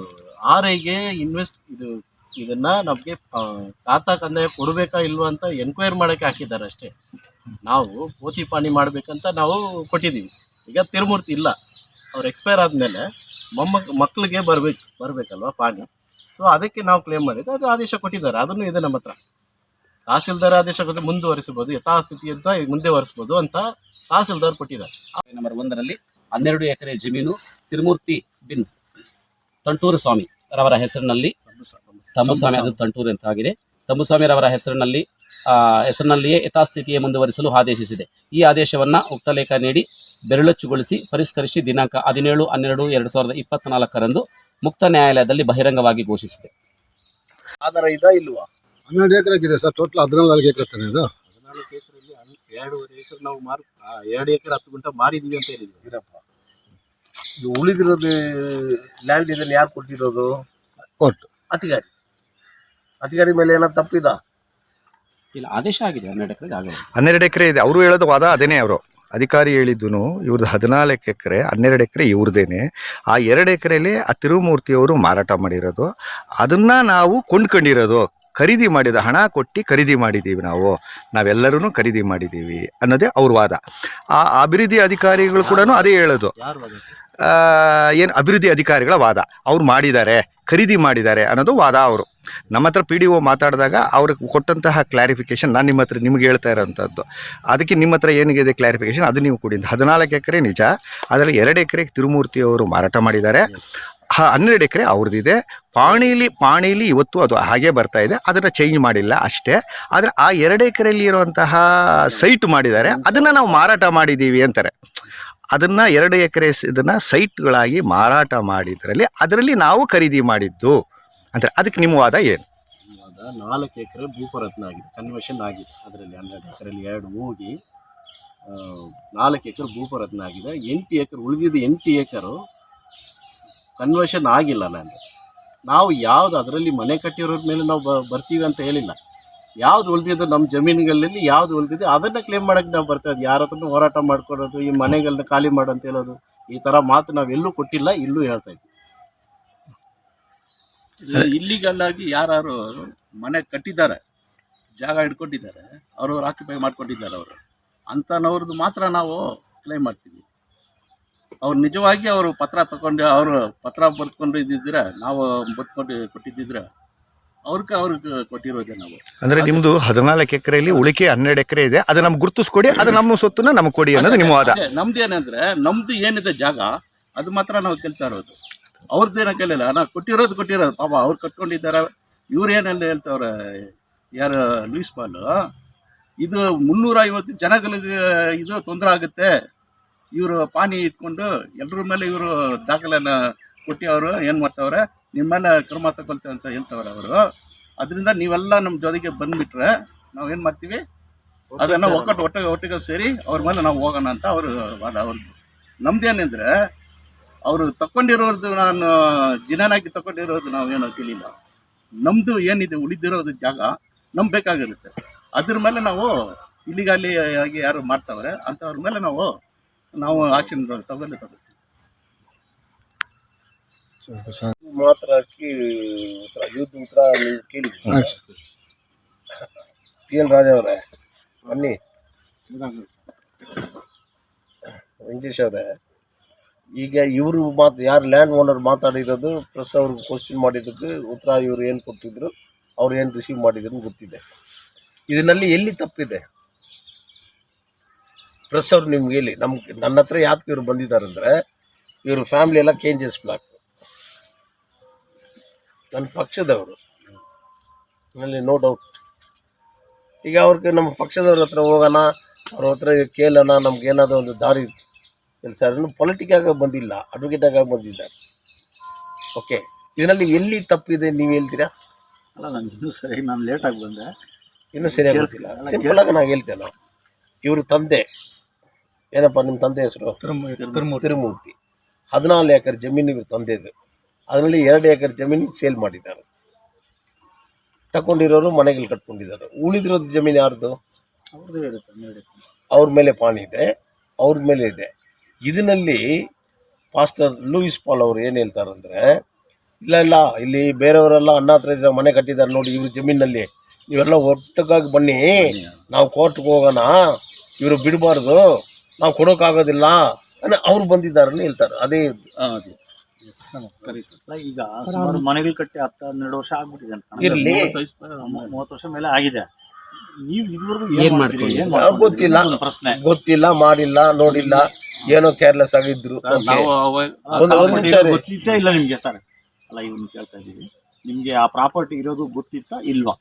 [SPEAKER 5] ಆರ್ ಐಗೆ ಇನ್ವೆಸ್ಟ್ ಇದು ಇದನ್ನ ನಮಗೆ ಖಾತಾ ಕಂದಾಯ ಕೊಡಬೇಕಾ ಇಲ್ವಾ ಅಂತ ಎನ್ಕ್ವೈರ್ ಮಾಡಕ್ಕೆ ಹಾಕಿದ್ದಾರೆ ಅಷ್ಟೇ. ನಾವು ಪೋತಿ ಪಾನಿ ಮಾಡ್ಬೇಕಂತ ನಾವು ಕೊಟ್ಟಿದ್ದೀವಿ. ಈಗ ತಿರುಮೂರ್ತಿ ಇಲ್ಲ. ಅವ್ರು ಎಕ್ಸ್ಪೈರ್ ಆದಮೇಲೆ ಮೊಮ್ಮಕ್ ಮಕ್ಕಳಿಗೆ ಬರ್ಬೇಕು ಬರಬೇಕಲ್ವಾ ಪಾನಿ. ಸೊ ಅದಕ್ಕೆ ನಾವು ಕ್ಲೇಮ್ ಮಾಡಿದ್ದು ಅದು ಆದೇಶ ಕೊಟ್ಟಿದ್ದಾರೆ. ಅದನ್ನು ಇದೆ ನಮ್ಮ ಹತ್ರ. ತಹಸೀಲ್ದಾರ್ ಆದೇಶ ಕೊಟ್ಟು ಮುಂದುವರಿಸಬಹುದು ಯಥಾಸ್ಥಿತಿ ಅಂತ ಮುಂದೆ ವರಿಸ್ಬೋದು ಅಂತ ತಹಸೀಲ್ದಾರ್ ಕೊಟ್ಟಿದ್ದಾರೆ.
[SPEAKER 6] ನಂಬರ್ ಒಂದರಲ್ಲಿ ಹನ್ನೆರಡು ಎಕರೆ ಜಮೀನು ತಿರುಮೂರ್ತಿ ಬಿನ್ ತಂಟೂರು ಸ್ವಾಮಿ ರವರ ಹೆಸರಿನಲ್ಲಿ ತಮ್ಮಸ್ವಾಮಿ ಅದು ತಂಟೂರು ಅಂತ ಆಗಿದೆ. ತಮ್ಮಸ್ವಾಮಿ ರವರ ಹೆಸರಿನಲ್ಲಿ ಆ, ಹೆಸರಿನಲ್ಲಿಯೇ ಯಥಾಸ್ಥಿತಿಯೇ ಮುಂದುವರಿಸಲು ಆದೇಶಿಸಿದೆ. ಈ ಆದೇಶವನ್ನ ಉಕ್ತಲೇಖ ನೀಡಿ ಬೆರಳಚ್ಚುಗೊಳಿಸಿ ಪರಿಷ್ಕರಿಸಿ ದಿನಾಂಕ ಹದಿನೇಳು ಹನ್ನೆರಡು ಎರಡು ಸಾವಿರದ ಇಪ್ಪತ್ನಾಲ್ಕರಂದು ಮುಕ್ತ ನ್ಯಾಯಾಲಯದಲ್ಲಿ ಬಹಿರಂಗವಾಗಿ ಘೋಷಿಸಿದೆ.
[SPEAKER 2] ಆಧಾರ ಇದಾ ಇಲ್ವಾ?
[SPEAKER 3] ಹನ್ನೆರಡು ಎಕರೆ ಇದೆ ಸರ್. ಟೋಟಲ್ ಹದಿನಾಲ್ಕು ಎಕರೆ ತಾನೆ ಇದು.
[SPEAKER 5] ಹದಿನಾಲ್ಕು ಎಕರೆಯಲ್ಲಿ ಎರಡೂವರೆ ಎಕರೆ ನಾವು ಮಾರು ಎರಡು ಎಕರೆ ಹತ್ತು ಗುಂಟೆ ಮಾರಿದೀವಿ ಅಂತ ಹೇಳಿದ್ವಿ
[SPEAKER 2] ಇರಪ್ಪ ಇದು ಉಳಿದಿರೋದು ಲ್ಯಾಂಡ್ ಇದನ್ನ ಯಾರು ಕೊಟ್ಟಿರೋದು?
[SPEAKER 3] ಕೋರ್ಟ್
[SPEAKER 2] ಅಧಿಕಾರಿ. ಅಧಿಕಾರಿ ಮೇಲೆ ಏನೋ ತಪ್ಪಿದ?
[SPEAKER 6] ಇಲ್ಲ ಆದೇಶ ಆಗಿದೆ ಹನ್ನೆರಡು ಎಕರೆಗೆ ಆಗಲ್ಲ.
[SPEAKER 7] ಹನ್ನೆರಡು ಎಕರೆ ಇದೆ. ಅವರು ಹೇಳೋದು ವಾದ ಅದೇನೇ ಅವರು? ಅಧಿಕಾರಿ ಹೇಳಿದ್ದು ಇವ್ರದ್ದು ಹದಿನಾಲ್ಕು ಎಕರೆ ಹನ್ನೆರಡು ಎಕರೆ ಇವ್ರದ್ದೇನೆ ಆ ಎರಡು ಎಕರೆಯಲ್ಲಿ ಆ ತಿರುಮೂರ್ತಿಯವರು ಮಾರಾಟ ಮಾಡಿರೋದು. ಅದನ್ನ ನಾವು ಕೊಂಡ್ಕೊಂಡಿರೋದು. ಖರೀದಿ ಮಾಡಿದ ಹಣ ಕೊಟ್ಟು ಖರೀದಿ ಮಾಡಿದ್ದೀವಿ ನಾವು. ನಾವೆಲ್ಲರೂ ಖರೀದಿ ಮಾಡಿದ್ದೀವಿ ಅನ್ನೋದೇ ಅವ್ರ ವಾದ. ಆ ಅಭಿವೃದ್ಧಿ ಅಧಿಕಾರಿಗಳು ಕೂಡ ಅದೇ ಹೇಳೋದು. ಏನು ಅಭಿವೃದ್ಧಿ ಅಧಿಕಾರಿಗಳ ವಾದ. ಅವ್ರು ಮಾಡಿದ್ದಾರೆ. ಖರೀದಿ ಮಾಡಿದ್ದಾರೆ ಅನ್ನೋದು ವಾದ ಅವರು. ನಮ್ಮ ಹತ್ರ ಪಿ ಡಿ ಒ ಮಾತಾಡಿದಾಗ ಅವ್ರಿಗೆ ಕೊಟ್ಟಂತಹ ಕ್ಲಾರಿಫಿಕೇಶನ್ ನಾನು ನಿಮ್ಮ ಹತ್ರ ನಿಮ್ಗೆ ಹೇಳ್ತಾ ಇರೋಂಥದ್ದು. ಅದಕ್ಕೆ ನಿಮ್ಮ ಹತ್ರ ಇದೆ ಕ್ಲಾರಿಫಿಕೇಶನ್ ಅದು ನೀವು ಕೊಡಿ ಹದಿನಾಲ್ಕು ಎಕರೆ ನಿಜ, ಅದರಲ್ಲಿ ಎರಡು ಎಕರೆ ತಿರುಮೂರ್ತಿ ಅವರು ಮಾರಾಟ ಮಾಡಿದ್ದಾರೆ. ಹನ್ನೆರಡು ಎಕರೆ ಅವ್ರದ್ದಿದೆ. ಪಾಣಿಲಿ ಪಾಣಿಲಿ ಇವತ್ತು ಅದು ಹಾಗೆ ಬರ್ತಾ ಇದೆ. ಅದನ್ನು ಚೇಂಜ್ ಮಾಡಿಲ್ಲ ಅಷ್ಟೇ. ಆದರೆ ಆ ಎರಡು ಎಕರೆಯಲ್ಲಿ ಇರುವಂತಹ ಸೈಟ್ ಮಾಡಿದ್ದಾರೆ. ಅದನ್ನು ನಾವು ಮಾರಾಟ ಮಾಡಿದ್ದೀವಿ ಅಂತಾರೆ. ಅದನ್ನ ಎರಡು ಎಕರೆ ಇದನ್ನ ಸೈಟ್ಗಳಾಗಿ ಮಾರಾಟ ಮಾಡಿದ್ರಲ್ಲಿ ಅದರಲ್ಲಿ ನಾವು ಖರೀದಿ ಮಾಡಿದ್ದು. ಅಂದರೆ ಅದಕ್ಕೆ ನಿಮ್ಮ ವಾದ ಏನು?
[SPEAKER 5] ನಾಲ್ಕು ಎಕರೆ ಭೂಪರತ್ನ ಆಗಿದೆ, ಕನ್ವರ್ಷನ್ ಆಗಿದೆ. ಅದರಲ್ಲಿ ಹನ್ನೆರಡು ಎಕರೆಯಲ್ಲಿ ಎರಡು ಹೋಗಿ ನಾಲ್ಕು ಎಕರೆ ಭೂಪರತ್ನ ಆಗಿದೆ. ಎಂಟು ಎಕರೆ, ಉಳಿದಿದ್ದು ಎಂಟು ಎಕರು ಕನ್ವರ್ಷನ್ ಆಗಿಲ್ಲ ನಾನು ನಾವು ಯಾವ್ದು ಅದರಲ್ಲಿ ಮನೆ ಕಟ್ಟಿರೋದ್ರ ಮೇಲೆ ನಾವು ಬರ್ತೀವಿ ಅಂತ ಹೇಳಿಲ್ಲ. ಯಾವ್ದು ಉಳಿದಿದ್ದು ನಮ್ಮ ಜಮೀನುಗಳಲ್ಲಿ ಯಾವ್ದು ಉಳಿದಿದೆ ಅದನ್ನ ಕ್ಲೇಮ್ ಮಾಡಕ್ಕೆ ನಾವು ಬರ್ತಾ ಇದ್ವಿ ಯಾರ ಹತ್ರನೂ ಹೋರಾಟ ಮಾಡ್ಕೊಡೋದು ಈ ಮನೆಗಳನ್ನ ಖಾಲಿ ಮಾಡು ಅಂತ ಹೇಳೋದು, ಈ ತರ ಮಾತು ನಾವು ಎಲ್ಲೂ ಕೊಟ್ಟಿಲ್ಲ, ಇಲ್ಲೂ ಹೇಳ್ತಾ ಇದ್ವಿ.
[SPEAKER 8] ಇಲ್ಲಿಗಲ್ ಆಗಿ ಯಾರು ಮನೆ ಕಟ್ಟಿದ್ದಾರೆ, ಜಾಗ ಇಟ್ಕೊಂಡಿದ್ದಾರೆ ಅವರು ಆಕ್ಯುಪೈ ಮಾಡ್ಕೊಂಡಿದ್ದಾರೆ ಅವರು. ಅಂಥನವ್ರದ್ದು ಮಾತ್ರ ನಾವು ಕ್ಲೈಮ್ ಮಾಡ್ತೀವಿ. ಅವ್ರು ನಿಜವಾಗಿ ಅವರು ಪತ್ರ ತಗೊಂಡು ಅವರು ಪತ್ರ ಬರ್ತ್ಕೊಂಡು ಇದ್ದಿದ್ರೆ, ನಾವು ಬರ್ತ್ಕೊಂಡು ಕೊಟ್ಟಿದ್ದಿದ್ರೆ ಅವ್ರಿಗೆ ಅವ್ರಿಗೆ ಕೊಟ್ಟಿರೋದೇ ನಾವು.
[SPEAKER 7] ಅಂದ್ರೆ ನಿಮ್ದು ಹದಿನಾಲ್ಕು ಎಕರೆಯಲ್ಲಿ ಉಳಿಕೆ ಹನ್ನೆರಡು ಎಕರೆ ಇದೆ. ಅದು ನಮ್ಗೆ ಗುರುತಿಸ್ಕೊಡಿ ಅದು ನಮ್ಮ ಸೊತ್ತನ್ನ ನಮ್ಗೆ ಕೊಡಿ ಅನ್ನೋದು ನಿಮ್ಮ ವಾದ.
[SPEAKER 8] ನಮ್ದು ಏನಂದ್ರೆ ನಮ್ದು ಏನಿದೆ ಜಾಗ ಅದು ಮಾತ್ರ ನಾವು ಕೇಳ್ತಾ ಇರೋದು. ಅವ್ರದ್ದೇನೋ ಕೇಳಿಲ್ಲ ನಾವು ಕೊಟ್ಟಿರೋದು ಕೊಟ್ಟಿರೋದು. ಪಾಪ ಅವ್ರು ಕಟ್ಕೊಂಡಿದ್ದಾರೆ ಇವ್ರು ಏನೆಲ್ಲ ಹೇಳ್ತಾವ್ರೆ ಯಾರು ಲೂಯಿಸ್ ಪಾಲ್? ಇದು ಮುನ್ನೂರ ಐವತ್ತು ಜನಗಳಿಗೆ ಇದು ತೊಂದರೆ ಆಗುತ್ತೆ. ಇವರು ಪಾನಿ ಇಟ್ಕೊಂಡು ಎಲ್ಲರ ಮೇಲೆ ಇವರು ದಾಖಲೆನ ಕೊಟ್ಟು ಅವರು ಏನು ಮಾಡ್ತಾವ್ರೆ? ನಿಮ್ಮನ್ನು ಮೇಲೆ ಕ್ರಮ ತಗೊಳ್ತೇವೆ ಅಂತ ಹೇಳ್ತಾವ್ರೆ ಅವರು. ಅದರಿಂದ ನೀವೆಲ್ಲ ನಮ್ಮ ಜೊತೆಗೆ ಬಂದ್ಬಿಟ್ರೆ ಏನು ಮಾಡ್ತೀವಿ? ಅದನ್ನ ಒಕ್ಕಟ್ಟು ಒಟ್ಟಿಗೆ ಒಟ್ಟಿಗೆ ಸೇರಿ ಅವ್ರ ಮೇಲೆ ನಾವು ಹೋಗೋಣ ಅಂತ ಅವರು ವಾದ ಅವ್ರದ್ದು ನಮ್ದೇನೆಂದ್ರೆ ಅವರು ತಕೊಂಡಿರೋದು ನಾನು ಜಿನಾನಾಗಿ ನಾವು ಏನು ತಿಳಿಲ್ಲ. ನಮ್ದು ಏನಿದೆ ಉಳಿದಿರೋದು ಜಾಗ ನಮ್ಗೆ ಬೇಕಾಗಿರುತ್ತೆ. ಅದ್ರ ಮೇಲೆ ನಾವು ಇಲ್ಲಿಗಾಲಿ ಆಗಿ ಯಾರು ಮಾಡ್ತವ್ರೆ ಅಂಥವ್ರ ಮೇಲೆ ನಾವು ನಾವು ಆಕ್ಷನ್ ತಗೊಳ್ಳಿ ತಗೋತೀವಿ
[SPEAKER 2] ಮಾತ್ರ ಹಾಕಿ ಉತ್ತರ ಯುದ್ಧ ಉತ್ತರ ನೀವು ಕೇಳಿದ್ರಿ. ಪಿ ಎನ್ ರಾಜ ಅವರೇ? ಬನ್ನಿ. ವೆಂಕಟೇಶ್ ಅವರೇ ಈಗ ಇವರು ಮಾತು ಯಾರು ಲ್ಯಾಂಡ್ ಓನರ್ ಮಾತಾಡಿರೋದು ಪ್ಲಸ್ ಅವ್ರಿಗೆ ಕ್ವಶನ್ ಮಾಡಿದ್ದಕ್ಕೆ ಉತ್ತರ ಇವರು ಏನು ಕೊಟ್ಟಿದ್ರು ಅವ್ರು ಏನು ರಿಸೀವ್ ಮಾಡಿದ್ರು ಅಂತ ಗೊತ್ತಿದೆ. ಇದರಲ್ಲಿ ಎಲ್ಲಿ ತಪ್ಪಿದೆ? ಪ್ರೆಸ್ ಅವ್ರು ನಿಮ್ಗೆ ಹೇಳಿ. ನಮ್ಗೆ ನನ್ನ ಹತ್ರ ಯಾಕೆ ಇವರು ಬಂದಿದ್ದಾರೆ ಅಂದರೆ ಇವರು ಫ್ಯಾಮಿಲಿ ಎಲ್ಲ ಕೇಂಜಸ್ ಬ್ಲಾಕ್ ನನ್ನ ಪಕ್ಷದವರು. ಅಲ್ಲಿ ನೋ ಡೌಟ್ ಈಗ ಅವ್ರಿಗೆ ನಮ್ಮ ಪಕ್ಷದವ್ರ ಹತ್ರ ಹೋಗೋಣ ಅವ್ರ ಹತ್ರ ಕೇಳೋಣ ನಮ್ಗೆ ಏನಾದರೂ ಒಂದು ದಾರಿ ಕೆಲಸ ಪೊಲಿಟಿಕ್ ಆಗಿ ಬಂದಿಲ್ಲ ಅಡ್ವೊಕೇಟ್ ಆಗಿ ಬಂದಿದ್ದಾರೆ. ಓಕೆ ಇದರಲ್ಲಿ ಎಲ್ಲಿ ತಪ್ಪಿದೆ ನೀವು ಹೇಳ್ತೀರಾ?
[SPEAKER 4] ಅಲ್ಲ ನಾನು ಇನ್ನೂ ಸರಿ ನಾನು ಲೇಟಾಗಿ ಬಂದೆ.
[SPEAKER 2] ಇನ್ನೂ ಸರಿಯಾಗಿ ಅನಿಸಿಲ್ಲ ಸಿಂಪಲ್ ಆಗಿ ನಾನು ಹೇಳ್ತೇನೆ ಇವರು ತಂದೆ. ಏನಪ್ಪ ನಿಮ್ಮ ತಂದೆ ಹೆಸರು? ತಿರುಮೂರ್ತಿ. ಹದಿನಾಲ್ಕು ಎಕರೆ ಜಮೀನು ಇವ್ರ ತಂದೆದು. ಅದರಲ್ಲಿ ಎರಡು ಎಕರೆ ಜಮೀನು ಸೇಲ್ ಮಾಡಿದ್ದಾರೆ. ತಗೊಂಡಿರೋರು ಮನೆಗಳು ಕಟ್ಕೊಂಡಿದ್ದಾರೆ. ಉಳಿದಿರೋದು ಜಮೀನು ಯಾರ್ದು?
[SPEAKER 4] ಅವ್ರದ್ದೇ ಇರುತ್ತೆ ನೋಡಿ
[SPEAKER 2] ಅವ್ರ ಮೇಲೆ ಪಾಣಿ ಇದೆ ಅವ್ರ ಮೇಲೆ ಇದೆ. ಇದರಲ್ಲಿ ಪಾಸ್ಟರ್ ಲೂಯಿಸ್ ಪಾಲ್ ಅವರು ಏನು ಹೇಳ್ತಾರಂದ್ರೆ ಇಲ್ಲ ಇಲ್ಲ ಇಲ್ಲಿ ಬೇರೆಯವರೆಲ್ಲ ಅಣ್ಣ ಹತ್ರ ಮನೆ ಕಟ್ಟಿದ್ದಾರೆ ನೋಡಿ ಇವ್ರ ಜಮೀನಲ್ಲಿ ಇವೆಲ್ಲ ಒಟ್ಟಕ್ಕಾಗಿ ಬನ್ನಿ ನಾವು ಕೋರ್ಟ್ಗೆ ಹೋಗೋಣ ಇವರು ಬಿಡಬಾರ್ದು ನಾವು ಕೊಡೋಕ್ಕಾಗೋದಿಲ್ಲ ಅನ್ನೋ ಅವ್ರು ಬಂದಿದ್ದಾರೆ ಹೇಳ್ತಾರೆ. ಅದೇ.
[SPEAKER 4] ಈಗ ಸುಮಾರು ಮನೆಗಳು ಕಟ್ಟಿ ಹತ್ತು ಹನ್ನೆರಡು ವರ್ಷ ಆಗ್ಬಿಟ್ಟಿದೆ ಅಂತ
[SPEAKER 2] ಇರ್ಲಿ.
[SPEAKER 4] ಮೂವತ್ತು ವರ್ಷ ಮೇಲೆ ಆಗಿದೆ. ನೀವು ಇದುವರೆಗೂ
[SPEAKER 6] ಏನ್
[SPEAKER 4] ಮಾಡ್ತೀವಿ ಮಾಡ್ತೀರಿ? ಏನ್
[SPEAKER 2] ಅವ್ರ್ ಗೊತ್ತಿಲ್ಲ.
[SPEAKER 4] ಒಂದು ಪ್ರಶ್ನೆ.
[SPEAKER 2] ಗೊತ್ತಿಲ್ಲ ಮಾಡಿಲ್ಲ ನೋಡಿಲ್ಲ ಏನೋ ಕೇರ್ಲೆಸ್ ಆಗಿದ್ರು. ಗೊತ್ತಿತ್ತ
[SPEAKER 8] ನಾವು ಅವಾಗ
[SPEAKER 2] ಒಂದು ಒಂದು ನಿಮಿಷ ರೀ.
[SPEAKER 4] ಗೊತ್ತಿತ್ತಾ ಇಲ್ಲ ನಿಮ್ಗೆ ಸರ್? ಅಲ್ಲ ಇವ್ನ ಕೇಳ್ತಾ ಇದೀವಿ ನಿಮ್ಗೆ ಆ ಪ್ರಾಪರ್ಟಿ ಇರೋದು ಗೊತ್ತಿತ್ತಾ ಇಲ್ವಾ?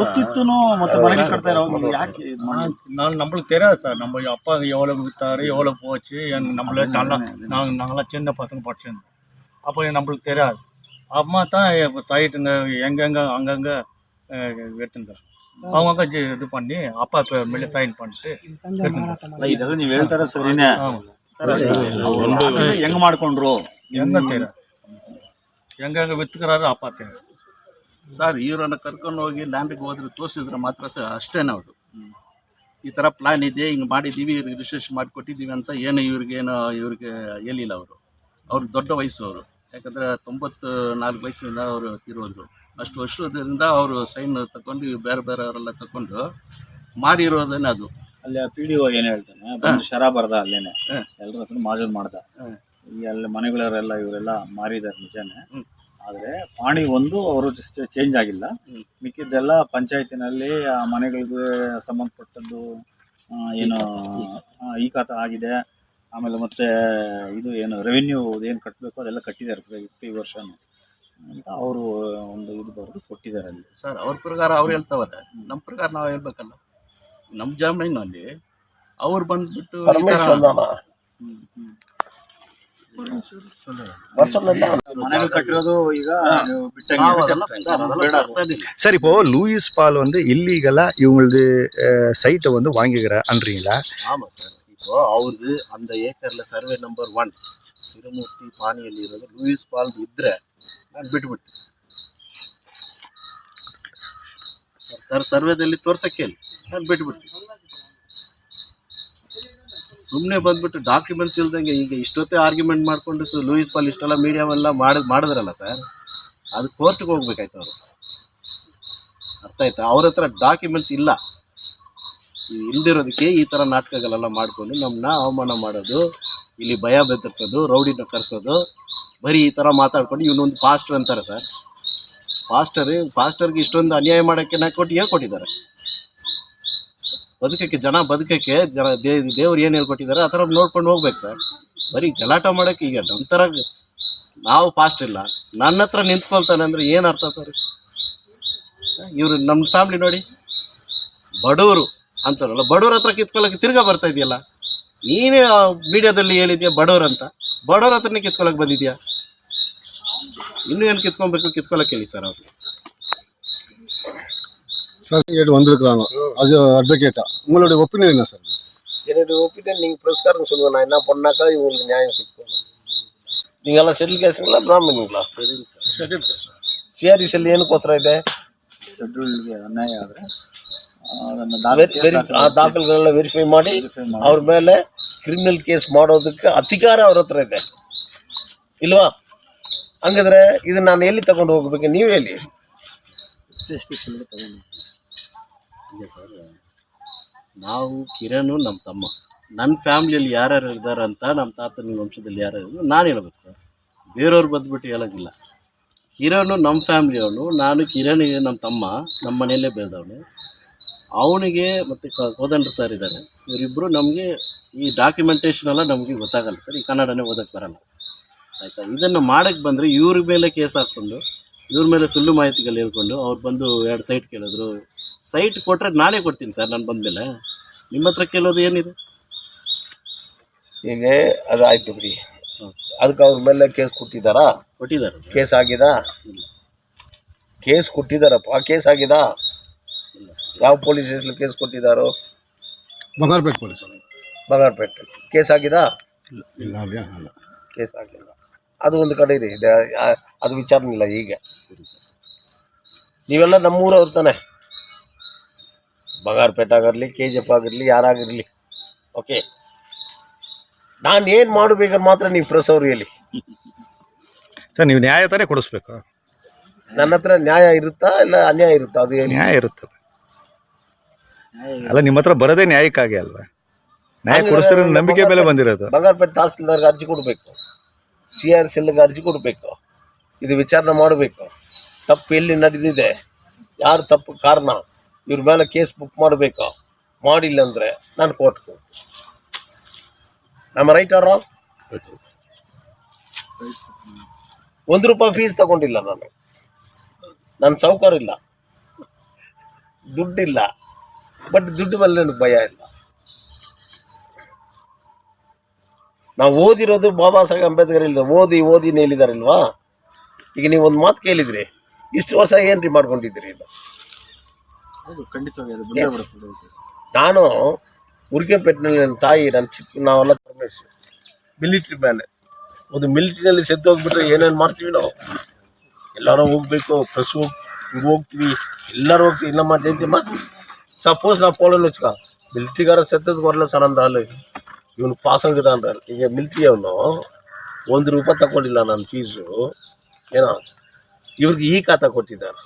[SPEAKER 4] ಗೊತ್ತಿತ್ತು ಮತ್ತೆ ಮನೆಗೆ ಕಟ್ತಾ ಇರೋ ಯಾಕೆ ಇದ್ ಮಾಡಿ-
[SPEAKER 9] நான் நம்மளுக்கு தெரியாது சார் நம்ம அப்பா எவ்வளவு வித்தாரு எவ்வளவு போச்சு எங்க நம்மள நல்லா நாங்கள் நாங்களாம் சின்ன பசங்க படிச்சிருந்தோம் அப்போ நம்மளுக்கு தெரியாது அம்மா தான் சைட்டுங்க எங்கெங்க அங்கங்கே எடுத்துருந்தார் அவங்க ஜி- இது பண்ணி அப்பா பேர் மேலே சைன் பண்ணிட்டு எடுத்துருந்தார்
[SPEAKER 4] ಅಲ್ಲ ಇದೆಲ್ಲ ನೀವ್ ಹೇಳ್ತಾರ ಸರಿನೇ ಸರ್, ಅವ್ರು ಹಾಕಿದ್ರೆ ಹೆಂಗ್ ಮಾಡ್ಕೊಂಡ್ರು
[SPEAKER 9] எங்க தெரியாது எங்கெங்க வித்துக்கிறாரு அப்பா தெரியாது
[SPEAKER 8] ಸರ್ ಇವರನ್ನು ಕರ್ಕೊಂಡು ಹೋಗಿ ಲ್ಯಾಂಡಿಗೆ ಹೋದ್ರೆ ತೋರಿಸಿದ್ರೆ ಮಾತ್ರ ಸರ್ ಅಷ್ಟೇನೆ ಅವರು ಈ ಥರ ಪ್ಲ್ಯಾನ್ ಇದೆ ಹಿಂಗೆ ಮಾಡಿದ್ದೀವಿ ಇವ್ರಿಗೆ ರಿಜಿಸ್ಟ್ರೇಷನ್ ಮಾಡಿಕೊಟ್ಟಿದ್ದೀವಿ ಅಂತ ಏನು ಇವ್ರಿಗೇನು ಇವ್ರಿಗೆ ಹೇಳಿಲ್ಲ ಅವರು. ಅವ್ರು ದೊಡ್ಡ ವಯಸ್ಸು ಅವರು. ಯಾಕಂದರೆ ತೊಂಬತ್ತು ನಾಲ್ಕು ವಯಸ್ಸಿನಿಂದ ಅವರು ತೀರೋದ್ರು ಅಷ್ಟು ವರ್ಷದಿಂದ ಅವರು ಸೈನ್ ತಗೊಂಡು ಬೇರೆ ಬೇರೆ ಅವರೆಲ್ಲ ತಗೊಂಡು ಮಾರಿರೋದೇನೆ ಅದು.
[SPEAKER 4] ಅಲ್ಲಿ ಪಿ ಡಿ ಒ ಏನು ಹೇಳ್ತಾನೆ ಬಂದು ಶರ ಬರ್ದ ಅಲ್ಲೇನೆ. ಎಲ್ಲರ ಹತ್ರ ಮಾಜದ್ ಮಾಡ್ದ. ಈ ಅಲ್ಲಿ ಮನೆಗಳವರೆಲ್ಲ ಇವರೆಲ್ಲ ಮಾರಿದಾರೆ ನಿಜಾನೆ. ಆದ್ರೆ ಪಾಣಿ ಒಂದು ಅವರು ಜಸ್ಟ್ ಚೇಂಜ್ ಆಗಿಲ್ಲ. ಮಿಕ್ಕಿದ್ದೆಲ್ಲ ಪಂಚಾಯತಿನಲ್ಲಿ ಆ ಮನೆಗಳಿಗೆ ಸಂಬಂಧಪಟ್ಟದ್ದು ಏನು ಈ ಖಾತ ಆಗಿದೆ. ಆಮೇಲೆ ಮತ್ತೆ ಇದು ಏನು ರೆವಿನ್ಯೂ ಏನು ಕಟ್ಟಬೇಕು ಅದೆಲ್ಲ ಕಟ್ಟಿದ್ದಾರೆ ಪ್ರತಿ ವರ್ಷನೂ. ಅಂತ ಅವರು ಒಂದು ಇದು ಬರೆದು ಕೊಟ್ಟಿದ್ದಾರೆ ಅಲ್ಲಿ.
[SPEAKER 8] ಸರ್ ಅವ್ರ ಪ್ರಕಾರ ಅವ್ರು ಹೇಳ್ತಾವ್ರೆ. ನಮ್ಮ ಪ್ರಕಾರ ನಾವು ಹೇಳ್ಬೇಕಲ್ಲ. ನಮ್ಮ ಜಮೀನಲ್ಲಿ ಅವ್ರು ಬಂದ್ಬಿಟ್ಟು
[SPEAKER 7] சரி இப்போ லூயிஸ் பால் வந்து இல்லீகலா இவங்களது சைட்டை வந்து வாங்கிக்கிற அன்றீங்களா
[SPEAKER 5] ಆಮ ಸರ್ இப்போ ಅವ್ರದ್ದು ಅಂದ ಏಕರ್ಲ ಸರ್ವೆ ನಂಬರ್ ಒನ್ ತಿರುಮೂರ್ತಿ ಪಾಣಿಯಲ್ಲಿ ಇರೋದು ಲೂಯಿಸ್ ಪಾಲ್ದು ಇದ್ರೆ ನಾನು ಬಿಟ್ಬಿಟ್ಟೆ ಸರ್ಕಾರ ಸರ್ವೆದಲ್ಲಿ ತೋರ್ಸಕ್ಕೆ ಹೇಳಿ ನಾನು ಬಿಟ್ಬಿಟ್ಟೆ ಸುಮ್ಮನೆ ಬಂದ್ಬಿಟ್ಟು ಡಾಕ್ಯುಮೆಂಟ್ಸ್ ಇಲ್ದಂಗೆ ಈಗ ಇಷ್ಟೊತ್ತೇ ಆರ್ಗ್ಯುಮೆಂಟ್ ಮಾಡ್ಕೊಂಡು ಸೊ ಲೂಯಿಸ್ ಪಾಲ್ ಇಷ್ಟೆಲ್ಲ ಮೀಡಿಯಾವೆಲ್ಲ ಮಾಡಿ, ಮಾಡಿದ್ರಲ್ಲ ಸರ್ ಅದು ಕೋರ್ಟ್ಗೆ ಹೋಗ್ಬೇಕಾಯ್ತು ಅವರು. ಅರ್ಥ ಆಯ್ತಾ? ಅವ್ರ ಹತ್ರ ಡಾಕ್ಯುಮೆಂಟ್ಸ್ ಇಲ್ಲ. ಇಲ್ದಿರೋದಕ್ಕೆ ಈ ಥರ ನಾಟಕಗಳೆಲ್ಲ ಮಾಡ್ಕೊಂಡು ನಮ್ಮನ್ನ ಅವಮಾನ ಮಾಡೋದು, ಇಲ್ಲಿ ಭಯ ಬೆದರ್ಸೋದು, ರೌಡಿನ ಕರೆಸೋದು, ಬರೀ ಈ ಥರ ಮಾತಾಡ್ಕೊಂಡು ಇವನೊಂದು ಪಾಸ್ಟರ್ ಅಂತಾರೆ ಸರ್ ಪಾಸ್ಟರ್ ಪಾಸ್ಟರ್ಗೆ ಇಷ್ಟೊಂದು ಅನ್ಯಾಯ ಮಾಡೋಕ್ಕೆ ನಾ ಕೊಟ್ಟು ಹೇಳ್ಕೊಟ್ಟಿದ್ದಾರೆ ಬದುಕಕ್ಕೆ, ಜನ ಬದುಕಕ್ಕೆ, ಜನ ದೇ, ದೇವ್ರು ಏನು ಹೇಳ್ಕೊಟ್ಟಿದ್ದಾರೆ ಆ ಥರ ನೋಡ್ಕೊಂಡು ಹೋಗ್ಬೇಕು ಸರ್. ಬರೀ ಗಲಾಟ ಮಾಡೋಕ್ಕೆ ಈಗ ಒಂಥರ ನಾವು ಫಾಸ್ಟ್ ಇಲ್ಲ. ನನ್ನ ಹತ್ರ ನಿಂತ್ಕೊಳ್ತಾನೆ ಅಂದರೆ ಏನು ಅರ್ಥ ಸರ್? ಇವರು ನಮ್ಮ ಫ್ಯಾಮ್ಲಿ ನೋಡಿ ಬಡವರು ಅಂತಾರಲ್ಲ ಬಡವ್ರ ಹತ್ರ ಕಿತ್ಕೊಳ್ಳೋಕೆ ತಿರ್ಗಾ ಬರ್ತಾ ಇದೆಯಲ್ಲ? ನೀನೇ ಮೀಡಿಯಾದಲ್ಲಿ ಹೇಳಿದ್ಯಾ ಬಡವ್ರು ಅಂತ? ಬಡವ್ರ ಹತ್ರನೇ ಕಿತ್ಕೊಳ್ಳೋಕೆ ಬಂದಿದ್ಯಾ? ಇನ್ನೂ ಏನು ಕಿತ್ಕೊಬೇಕು ಕಿತ್ಕೊಳ್ಳೋಕೆ ಹೇಳಿ ಸರ್ ಅವ್ರು.
[SPEAKER 3] சார் கேட்டு வந்திருக்கிறாங்க அது அட்வொகேட்டா உங்களுடைய ஒப்பீனியன் என்ன சார்
[SPEAKER 2] என்னுடைய ஒப்பீனியன் நீங்கள் பிரஸ்காரம் சொல்லுங்கள் நான் என்ன பண்ணாக்கா இவங்களுக்கு நியாயம் சிக்கும் நீங்கெல்லாம் செட்டில் கேஸுங்களா பிராமின்ங்களா ಸಿಆರ್ ಸೆಲ್ ಏನಕ್ಕೋಸ್ಕರ ಇದೆ
[SPEAKER 4] ಶೆಡ್ಯೂಲ್ಗೆ ಅನ್ಯಾಯ ಆದ್ರೆ ಆ, ಅದನ್ನ
[SPEAKER 2] ವೆರಿ- ವೆರಿ- ಆ
[SPEAKER 4] ದಾಖಲೆ
[SPEAKER 2] ದಾಖಲೆಗಳೆಲ್ಲ ವೆರಿಫೈ ಮಾಡಿ
[SPEAKER 4] verify ಮಾಡಿ.
[SPEAKER 2] ಅವ್ರ ಮೇಲೆ ಕ್ರಿಮಿನಲ್ ಕೇಸ್ ಮಾಡೋದಕ್ಕೆ ಅಧಿಕಾರ ಅವ್ರ ಹತ್ರ ಇದೆ ಇಲ್ವಾ ಹಂಗಾದ್ರೆ ಇದನ್ನ ನಾನು ಎಲ್ಲಿ ತಗೊಂಡು ಹೋಗ್ಬೇಕು ನೀವು ಹೇಳಿ
[SPEAKER 4] ಎಸ್ ಟಿ ತಗೊಂಡು
[SPEAKER 5] ಸರ್. ನಾವು ಕಿರಣು ನಮ್ಮ ತಮ್ಮ. ನನ್ನ ಫ್ಯಾಮ್ಲಿಯಲ್ಲಿ ಯಾರ್ಯಾರು ಇದ್ದಾರೆ ಅಂತ ನಮ್ಮ ತಾತನ ವಂಶದಲ್ಲಿ ಯಾರ್ಯಾರು ನಾನು ಹೇಳ್ಬೇಕು ಸರ್. ಬೇರೆಯವ್ರು ಬಂದ್ಬಿಟ್ಟು ಹೇಳೋಂಗಿಲ್ಲ ಕಿರಣು ನಮ್ಮ ಫ್ಯಾಮ್ಲಿಯವನು, ನಾನು ಕಿರಣಿಗೆ ನಮ್ಮ ತಮ್ಮ, ನಮ್ಮ ಮನೆಯಲ್ಲೇ ಬೆಳೆದವನು ಅವನಿಗೆ ಮತ್ತು ಕೋದಂಡ್ರ ಸರ್ ಇದ್ದಾರೆ. ಇವರಿಬ್ಬರು ನಮಗೆ ಈ ಡಾಕ್ಯುಮೆಂಟೇಷನ್ ಎಲ್ಲ ನಮಗೆ ಗೊತ್ತಾಗಲ್ಲ ಸರ್. ಈ ಕನ್ನಡನೇ ಓದಕ್ಕೆ ಬರಲ್ಲ. ಆಯಿತಾ? ಇದನ್ನು ಮಾಡೋಕ್ಕೆ ಬಂದರೆ ಇವ್ರ ಮೇಲೆ ಕೇಸ್ ಹಾಕ್ಕೊಂಡು, ಇವ್ರ ಮೇಲೆ ಸುಳ್ಳು ಮಾಹಿತಿಗಳು ಹೇಳ್ಕೊಂಡು ಅವ್ರು ಬಂದು ಎರಡು ಸೈಟ್ ಕೇಳಿದ್ರು ಸೈಟ್ ಕೊಟ್ಟರೆ ನಾನೇ ಕೊಡ್ತೀನಿ ಸರ್ ನಾನು ಬಂದಮೇಲೆ. ನಿಮ್ಮ ಹತ್ರ ಕೇಳೋದು ಏನಿದೆ?
[SPEAKER 2] ಈಗ ಅದು ಆಯ್ತು ಬಿಡಿ. ಅದಕ್ಕೆ ಅವ್ರ ಮೇಲೆ ಕೇಸ್ ಕೊಟ್ಟಿದ್ದಾರಾ?
[SPEAKER 5] ಕೊಟ್ಟಿದ್ದಾರೆ.
[SPEAKER 2] ಕೇಸ್ ಆಗಿದಾ? ಕೇಸ್ ಕೊಟ್ಟಿದ್ದಾರಪ್ಪ. ಕೇಸ್ ಆಗಿದಾ? ಯಾವ ಪೊಲೀಸ್ ಸ್ಟೇಷನ್ ಕೇಸ್ ಕೊಟ್ಟಿದ್ದಾರೋ?
[SPEAKER 3] ಬಂಗಾರಪೇಟೆ ಪೊಲೀಸ್.
[SPEAKER 2] ಬಂಗಾರಪೇಟೆ. ಕೇಸ್ ಆಗಿದಾ?
[SPEAKER 3] ಇಲ್ಲ ಇಲ್ಲ ಅಲ್ಲ
[SPEAKER 2] ಕೇಸ್ ಆಗಿಲ್ಲ. ಅದು ಒಂದು ಕಡೆ ಇದೆ. ಅದು ವಿಚಾರಣೆ ಇಲ್ಲ ಈಗ. ನೀವೆಲ್ಲ ನಮ್ಮೂರವ್ರು ತಾನೆ. ಬಂಗಾರಪೇಟೆ ಆಗಿರಲಿ ಕೆ ಜಿ ಎಫ್ ಆಗಿರಲಿ ಯಾರಾಗಿರಲಿ. ಓಕೆ ನಾನು ಏನು ಮಾಡಬೇಕಾದ್ರೆ ಮಾತ್ರ ನೀವು ಪ್ರೆಸ್ ಅವ್ರು ಹೇಳಿ
[SPEAKER 7] ಸರ್ ನೀವು ನ್ಯಾಯ ತಾನೇ ಕೊಡಿಸ್ಬೇಕು.
[SPEAKER 2] ನನ್ನ ಹತ್ರ ನ್ಯಾಯ ಇರುತ್ತಾ ಇಲ್ಲ ಅನ್ಯಾಯ ಇರುತ್ತಾ? ಅದು ಹೇಳಿ.
[SPEAKER 7] ನ್ಯಾಯ ಇರುತ್ತದೆ ಅಲ್ಲ ನಿಮ್ಮ ಹತ್ರ ಬರೋದೇ ನ್ಯಾಯಕ್ಕಾಗಿ ಅಲ್ವಾ? ನ್ಯಾಯ ಕೊಡಿಸ್ತಾರೆ ನಂಬಿಕೆ ಮೇಲೆ ಬಂದಿರೋದು.
[SPEAKER 2] ಬಂಗಾರಪೇಟೆ ತಹಸೀಲ್ದಾರ್ಗೆ ಅರ್ಜಿ ಕೊಡಬೇಕು. ಸಿ ಆರ್ ಸೆಲ್ಗೆ ಅರ್ಜಿ ಕೊಡಬೇಕು. ಇದು ವಿಚಾರಣೆ ಮಾಡಬೇಕು. ತಪ್ಪು ಎಲ್ಲಿ ನಡೆದಿದೆ? ಯಾರು ತಪ್ಪು ಕಾರಣ? ಇವ್ರ ಮೇಲೆ ಕೇಸ್ ಬುಕ್ ಮಾಡಬೇಕು? ಮಾಡಿಲ್ಲ ಅಂದರೆ ನಾನು ಕೋರ್ಟ್ಗೆ ನಮ್ಮ ರೈಟ್ ಅವರ ಒಂದು ರೂಪಾಯಿ ಫೀಸ್ ತಗೊಂಡಿಲ್ಲ ನಾನು. ನನ್ನ ಸೌಕರ್ಯ ಇಲ್ಲ ದುಡ್ಡಿಲ್ಲ. ಬಟ್ ದುಡ್ಡು ಮೇಲೆ ನನಗೆ ಭಯ ಇಲ್ಲ. ನಾವು ಓದಿರೋದು ಬಾಬಾ ಸಾಹೇಬ್ ಅಂಬೇಡ್ಕರ್ ಇಲ್ಲ ಓದಿ ಓದಿ ಹೇಳಿದಾರಲ್ವಾ ಈಗ ನೀವು ಒಂದು ಮಾತು ಕೇಳಿದ್ರಿ. ಇಷ್ಟು ವರ್ಷ ಏನ್ರಿ ಮಾಡ್ಕೊಂಡಿದ್ದೀರಿ ಇದು?
[SPEAKER 5] ಖಂಡಿತವಾಗಿ ಅದು
[SPEAKER 2] ನಾನು ಉರ್ಕೆಪೇಟ್ನಲ್ಲಿ ನನ್ನ ತಾಯಿ ನನ್ನ ಚಿಕ್ಕ ನಾವೆಲ್ಲ ಮಿಲಿಟ್ರಿ ಮೇಲೆ. ಒಂದು ಮಿಲಿಟ್ರಿನಲ್ಲಿ ಸೆದ್ದು ಹೋಗ್ಬಿಟ್ರೆ ಏನೇನು ಮಾಡ್ತೀವಿ ನಾವು? ಎಲ್ಲರೂ ಹೋಗ್ಬೇಕು ಪ್ರೆಸ್ ಹೋಗಿ ಹಿಂಗೆ ಹೋಗ್ತೀವಿ ಎಲ್ಲರೂ ಹೋಗ್ತೀವಿ. ಇಲ್ಲಮ್ಮ ಜಯಂತಿಮ್ಮ ಸಪೋಸ್ ನಾವು ಪೋಲನ್ ಹಚ್ಕ ಮಿಲಿಟ್ರಿಗಾರ ಸೆತ್ತದ್ದು ಬರಲ್ಲ ಸರ್ ಅಂತ ಅಲ್ಲಿ ಇವನು ಪಾಸ್ ಆಗಿದ ಅಂತ ಈಗ ಮಿಲಿಟ್ರಿ ಅವನು ಒಂದು ರೂಪಾಯಿ ತಗೊಂಡಿಲ್ಲ ನನ್ನ ಫೀಸು ಏನೋ. ಇವ್ರಿಗೆ ಈ ಖಾತಾ ಕೊಟ್ಟಿದ್ದಾರೆ.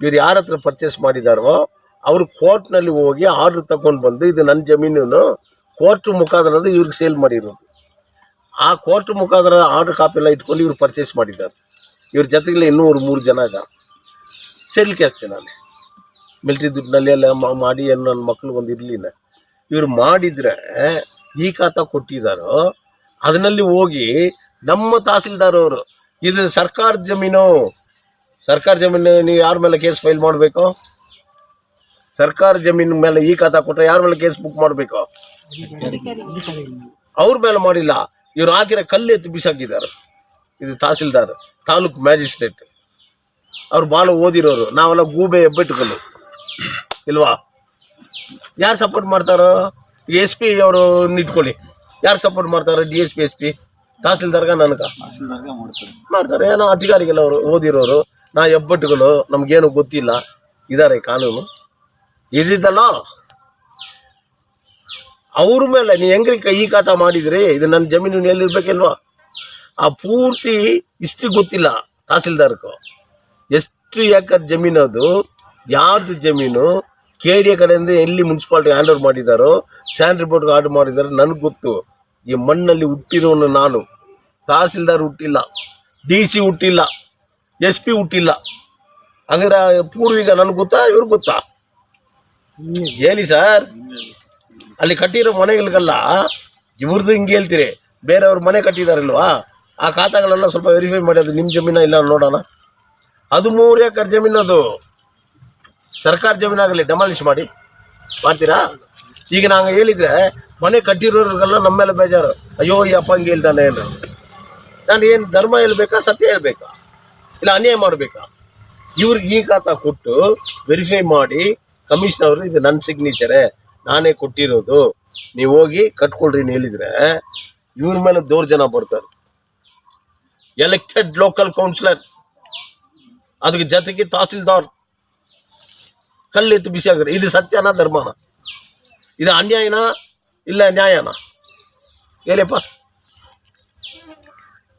[SPEAKER 2] ಇವ್ರು ಯಾರ ಹತ್ರ ಪರ್ಚೇಸ್ ಮಾಡಿದಾರೋ ಅವರು ಕೋರ್ಟ್ನಲ್ಲಿ ಹೋಗಿ ಆರ್ಡ್ರ್ ತಗೊಂಡು ಬಂದು, ಇದು ನನ್ನ ಜಮೀನು ಕೋರ್ಟ್ ಮುಖಾಂತರ ಇವ್ರಿಗೆ ಸೇಲ್ ಮಾಡಿರೋದು. ಆ ಕೋರ್ಟ್ ಮುಖಾಂತರ ಆರ್ಡ್ರ್ ಕಾಪಿ ಎಲ್ಲ ಇಟ್ಕೊಂಡು ಇವ್ರು ಪರ್ಚೇಸ್ ಮಾಡಿದ್ದಾರೆ. ಇವ್ರ ಜೊತೆಗೆ ಇನ್ನೂ ಒಂದು ಮೂರು ಜನ ಇದ್ದಾರೆ. ಸೆಟ್ಲ್ ಕೇಸ್ತೀನಿ ನಾನು. ಮಿಲ್ಟ್ರಿ ದುಡ್ಡಿನಲ್ಲಿ ಎಲ್ಲ ಮಾಡಿ ನನ್ನ ಮಕ್ಕಳು ಒಂದು ಇರಲಿಲ್ಲ. ಇವ್ರು ಮಾಡಿದ್ರೆ ಈ ಖಾತಾ ಕೊಟ್ಟಿದ್ದಾರೋ, ಅದರಲ್ಲಿ ಹೋಗಿ ನಮ್ಮ ತಹಸೀಲ್ದಾರವರು ಇದು ಸರ್ಕಾರದ ಜಮೀನು. ಸರ್ಕಾರ ಜಮೀನು ನೀವು ಯಾರ ಮೇಲೆ ಕೇಸ್ ಫೈಲ್ ಮಾಡಬೇಕು? ಸರ್ಕಾರ ಜಮೀನು ಮೇಲೆ ಈ ಖಾತಾ ಕೊಟ್ಟರೆ ಯಾರ ಮೇಲೆ ಕೇಸ್ ಬುಕ್ ಮಾಡಬೇಕು? ಅವ್ರ ಮೇಲೆ ಮಾಡಿಲ್ಲ. ಇವ್ರು ಹಾಕಿರೋ ಕಲ್ಲು ಎತ್ತು ಬಿಸಾಕಿದ್ದಾರೆ. ಇದು ತಹಸೀಲ್ದಾರ್ ತಾಲೂಕು ಮ್ಯಾಜಿಸ್ಟ್ರೇಟ್. ಅವ್ರು ಭಾಳ ಓದಿರೋರು. ನಾವೆಲ್ಲ ಗೂಬೆ ಹೆಬ್ಬೆಟ್ಟುಕಲ್ಲು ಇಲ್ವಾ? ಯಾರು ಸಪೋರ್ಟ್ ಮಾಡ್ತಾರೋ? ಎಸ್ ಪಿ ಅವರು ಇಟ್ಕೊಳ್ಳಿ ಯಾರು ಸಪೋರ್ಟ್ ಮಾಡ್ತಾರೋ? D S P S P. ತಹಸೀಲ್ದಾರ್ಗ ನನಗೆ. ಮಾಡ್ತಾರೆ. ಏನೋ ಅಧಿಕಾರಿಗಳವರು ಅವರು ಓದಿರೋರು. ನಾ ಹೆಬ್ಬಟ್ಟುಗಳು ನಮಗೇನು ಗೊತ್ತಿಲ್ಲ. ಇದ್ದಾರೆ ಕಾನೂನು. ಇದಿದ್ದಲ್ಲ ಅವ್ರ ಮೇಲೆ ನೀ ಹೆಂಗ್ರಿ ಕೈ ಖಾತ ಮಾಡಿದ್ರಿ? ಇದು ನನ್ನ ಜಮೀನು ಎಲ್ಲಿರ್ಬೇಕಲ್ವಾ? ಆ ಪೂರ್ತಿ ಇಷ್ಟು ಗೊತ್ತಿಲ್ಲ ತಹಸೀಲ್ದಾರ್ಗೂ. ಎಷ್ಟು ಎಕರ್ ಜಮೀನು ಅದು? ಯಾರ್ದು ಜಮೀನು? ಕೆ ಡಿ ಎ ಕಡೆಯಿಂದ ಎಲ್ಲಿ ಮುನ್ಸಿಪಾಲ್ಟಿ ಹ್ಯಾಂಡ್ ಓವರ್ ಮಾಡಿದಾರೋ ಸ್ಯಾಂಡ್ ರಿಪೋರ್ಟ್ಗೆ ಆರ್ಡರ್ ಮಾಡಿದಾರೋ ನನಗೆ ಗೊತ್ತು. ಈ ಮಣ್ಣಲ್ಲಿ ಹುಟ್ಟಿರೋನು ನಾನು. ತಹಸೀಲ್ದಾರ್ ಹುಟ್ಟಿಲ್ಲ. ಡಿ ಸಿ ಹುಟ್ಟಿಲ್ಲ. ಎಸ್ ಪಿ ಹುಟ್ಟಿಲ್ಲ. ಹಂಗಾರೆ ಪೂರ್ವಿಗ ನನಗೆ ಗೊತ್ತಾ ಇವ್ರಿಗೆ ಗೊತ್ತಾ? ಹೇಳಿ ಸರ್. ಅಲ್ಲಿ ಕಟ್ಟಿರೋ ಮನೆಗಳಿಗೆಲ್ಲ ಇವ್ರದ್ದು ಹಿಂಗೆ ಹೇಳ್ತೀರಿ. ಬೇರೆಯವ್ರ ಮನೆ ಕಟ್ಟಿದಾರಲ್ವಾ? ಆ ಖಾತಾಗಳೆಲ್ಲ ಸ್ವಲ್ಪ ವೆರಿಫೈ ಮಾಡಿ, ಅದು ನಿಮ್ಮ ಜಮೀನ ಇಲ್ಲ ನೋಡೋಣ. ಅದು ಮೂರು ಎಕರೆ ಜಮೀನು ಅದು. ಸರ್ಕಾರ ಜಮೀನಾಗಲಿ ಡೆಮಾಲಿಷ್ ಮಾಡಿ. ಮಾಡ್ತೀರಾ? ಈಗ ನಾವು ಹೇಳಿದರೆ, ಮನೆ ಕಟ್ಟಿರೋರಿಗೆಲ್ಲ ನಮ್ಮ ಮೇಲೆ ಬೇಜಾರು. ಅಯ್ಯೋ, ಈ ಅಪ್ಪ ಹಂಗೆ ಹೇಳ್ತಾನೆ ಏನು ನಾನು ಏನು ಧರ್ಮ ಹೇಳ್ಬೇಕಾ, ಸತ್ಯ ಹೇಳ್ಬೇಕಾ? ಇಲ್ಲ, ಅನ್ಯಾಯ ಮಾಡಬೇಕಾ? ಇವ್ರಿಗೆ ಈ ಖಾತಾ ಕೊಟ್ಟು ವೆರಿಫೈ ಮಾಡಿ ಕಮಿಷನರ್ ಇದು ನನ್ನ ಸಿಗ್ನೇಚರೇ ನಾನೇ ಕೊಟ್ಟಿರೋದು. ನೀವು ಹೋಗಿ ಕಟ್ಕೊಳ್ರಿ ಹೇಳಿದ್ರೆ ಇವ್ರ ಮೇಲೆ ದೌರ್ಜನ ಬರ್ತಾರೆ. ಎಲೆಕ್ಟೆಡ್ ಲೋಕಲ್ ಕೌನ್ಸಿಲರ್ ಅದಕ್ಕೆ ಜೊತೆಗೆ ತಹಸೀಲ್ದಾರ್. ಕಲ್ಲೆತ್ತು ಬಿಸಿ ಆಗ್ತಾರೆ. ಇದು ಸತ್ಯನ ಧರ್ಮನ? ಇದು ಅನ್ಯಾಯನ ಇಲ್ಲ ನ್ಯಾಯನ? ಹೇಳಪ್ಪ.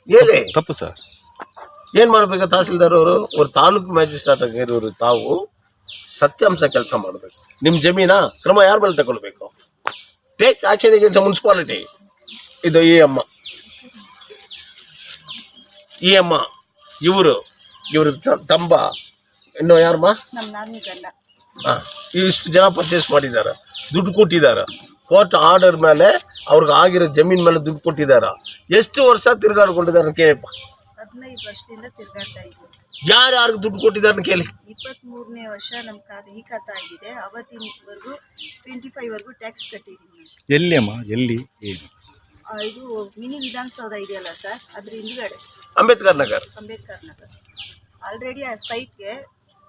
[SPEAKER 2] ಹೇಳಿ.
[SPEAKER 7] ತಪ್ಪು ಸರ್.
[SPEAKER 2] ಏನ್ ಮಾಡ್ಬೇಕು ತಹಸೀಲ್ದಾರ್ ಅವರು? ಅವ್ರ ತಾಲೂಕು ಮ್ಯಾಜಿಸ್ಟ್ರೇಟ್ ಆಗಿರೋರು ತಾವು ಸತ್ಯಾಂಶ ಕೆಲಸ ಮಾಡಬೇಕು. ನಿಮ್ಮ ಜಮೀನ? ಕ್ರಮ ಯಾರ ಮೇಲೆ ತಗೊಳ್ಬೇಕು? ಟೇಕ್ ಆಕ್ಷನ್ ಎಗೇನ್ಸ್ಟ್ ಮುನ್ಸಿಪಾಲಿಟಿ ಇದು ಈ ಅಮ್ಮ. ಈ ಅಮ್ಮ ಇವರು ಇವರು ತಂಬ. ಇನ್ನು ಯಾರಮ್ಮ? ಹಾ ಇಷ್ಟು ಜನ ಪರ್ಚೇಸ್ ಮಾಡಿದ್ದಾರೆ ದುಡ್ಡು ಕೊಟ್ಟಿದ್ದಾರೆ ಕೋರ್ಟ್ ಆರ್ಡರ್ ಮೇಲೆ ಅವ್ರಿಗೆ ಆಗಿರೋ ಜಮೀನ್ ಮೇಲೆ ದುಡ್ಡು ಕೊಟ್ಟಿದ್ದಾರೆ ಎಷ್ಟು ವರ್ಷ ತಿರುಗಾಡ್ಕೊಂಡಿದ್ದಾರೆ ಕೇಳಪ್ಪ.
[SPEAKER 10] ಹದಿನೈದು ವರ್ಷದಿಂದ ತಿರ್ಗಾಡ್ತಾ ಇದ್ದೀವಿ
[SPEAKER 2] ಯಾರು ಯಾರಿಗೆ ದುಡ್ಡು ಕೊಟ್ಟಿದ್ದಾರೆ ಕೇಳಿ.
[SPEAKER 10] ಇಪ್ಪತ್ತ್ ಮೂರನೇ ವರ್ಷ ನಮ್ಮ ಖಾತೆ ಈ ಖಾತೆ ಆಗಿದೆ. ಅವತ್ತಿನವರೆಗೂ ಟ್ವೆಂಟಿ ಫೈವ್ ವರೆಗೂ ಟ್ಯಾಕ್ಸ್ ಕಟ್ಟಿದ್ದೀನಿ.
[SPEAKER 3] ಎಲ್ಲಿ ಅಮ್ಮ ಎಲ್ಲಿ?
[SPEAKER 10] ಆ, ಇದು ಮಿನಿ ವಿಧಾನಸೌಧ ಇದೆಯಲ್ಲ ಸರ್? ಅದ್ರ ಹಿಂದ್ಗಡೆ.
[SPEAKER 2] ಅಂಬೇಡ್ಕರ್ ನಗರ್.
[SPEAKER 10] ಅಂಬೇಡ್ಕರ್ ನಗರ್. ಆಲ್ರೆಡಿ ಆ ಸೈಟ್ಗೆ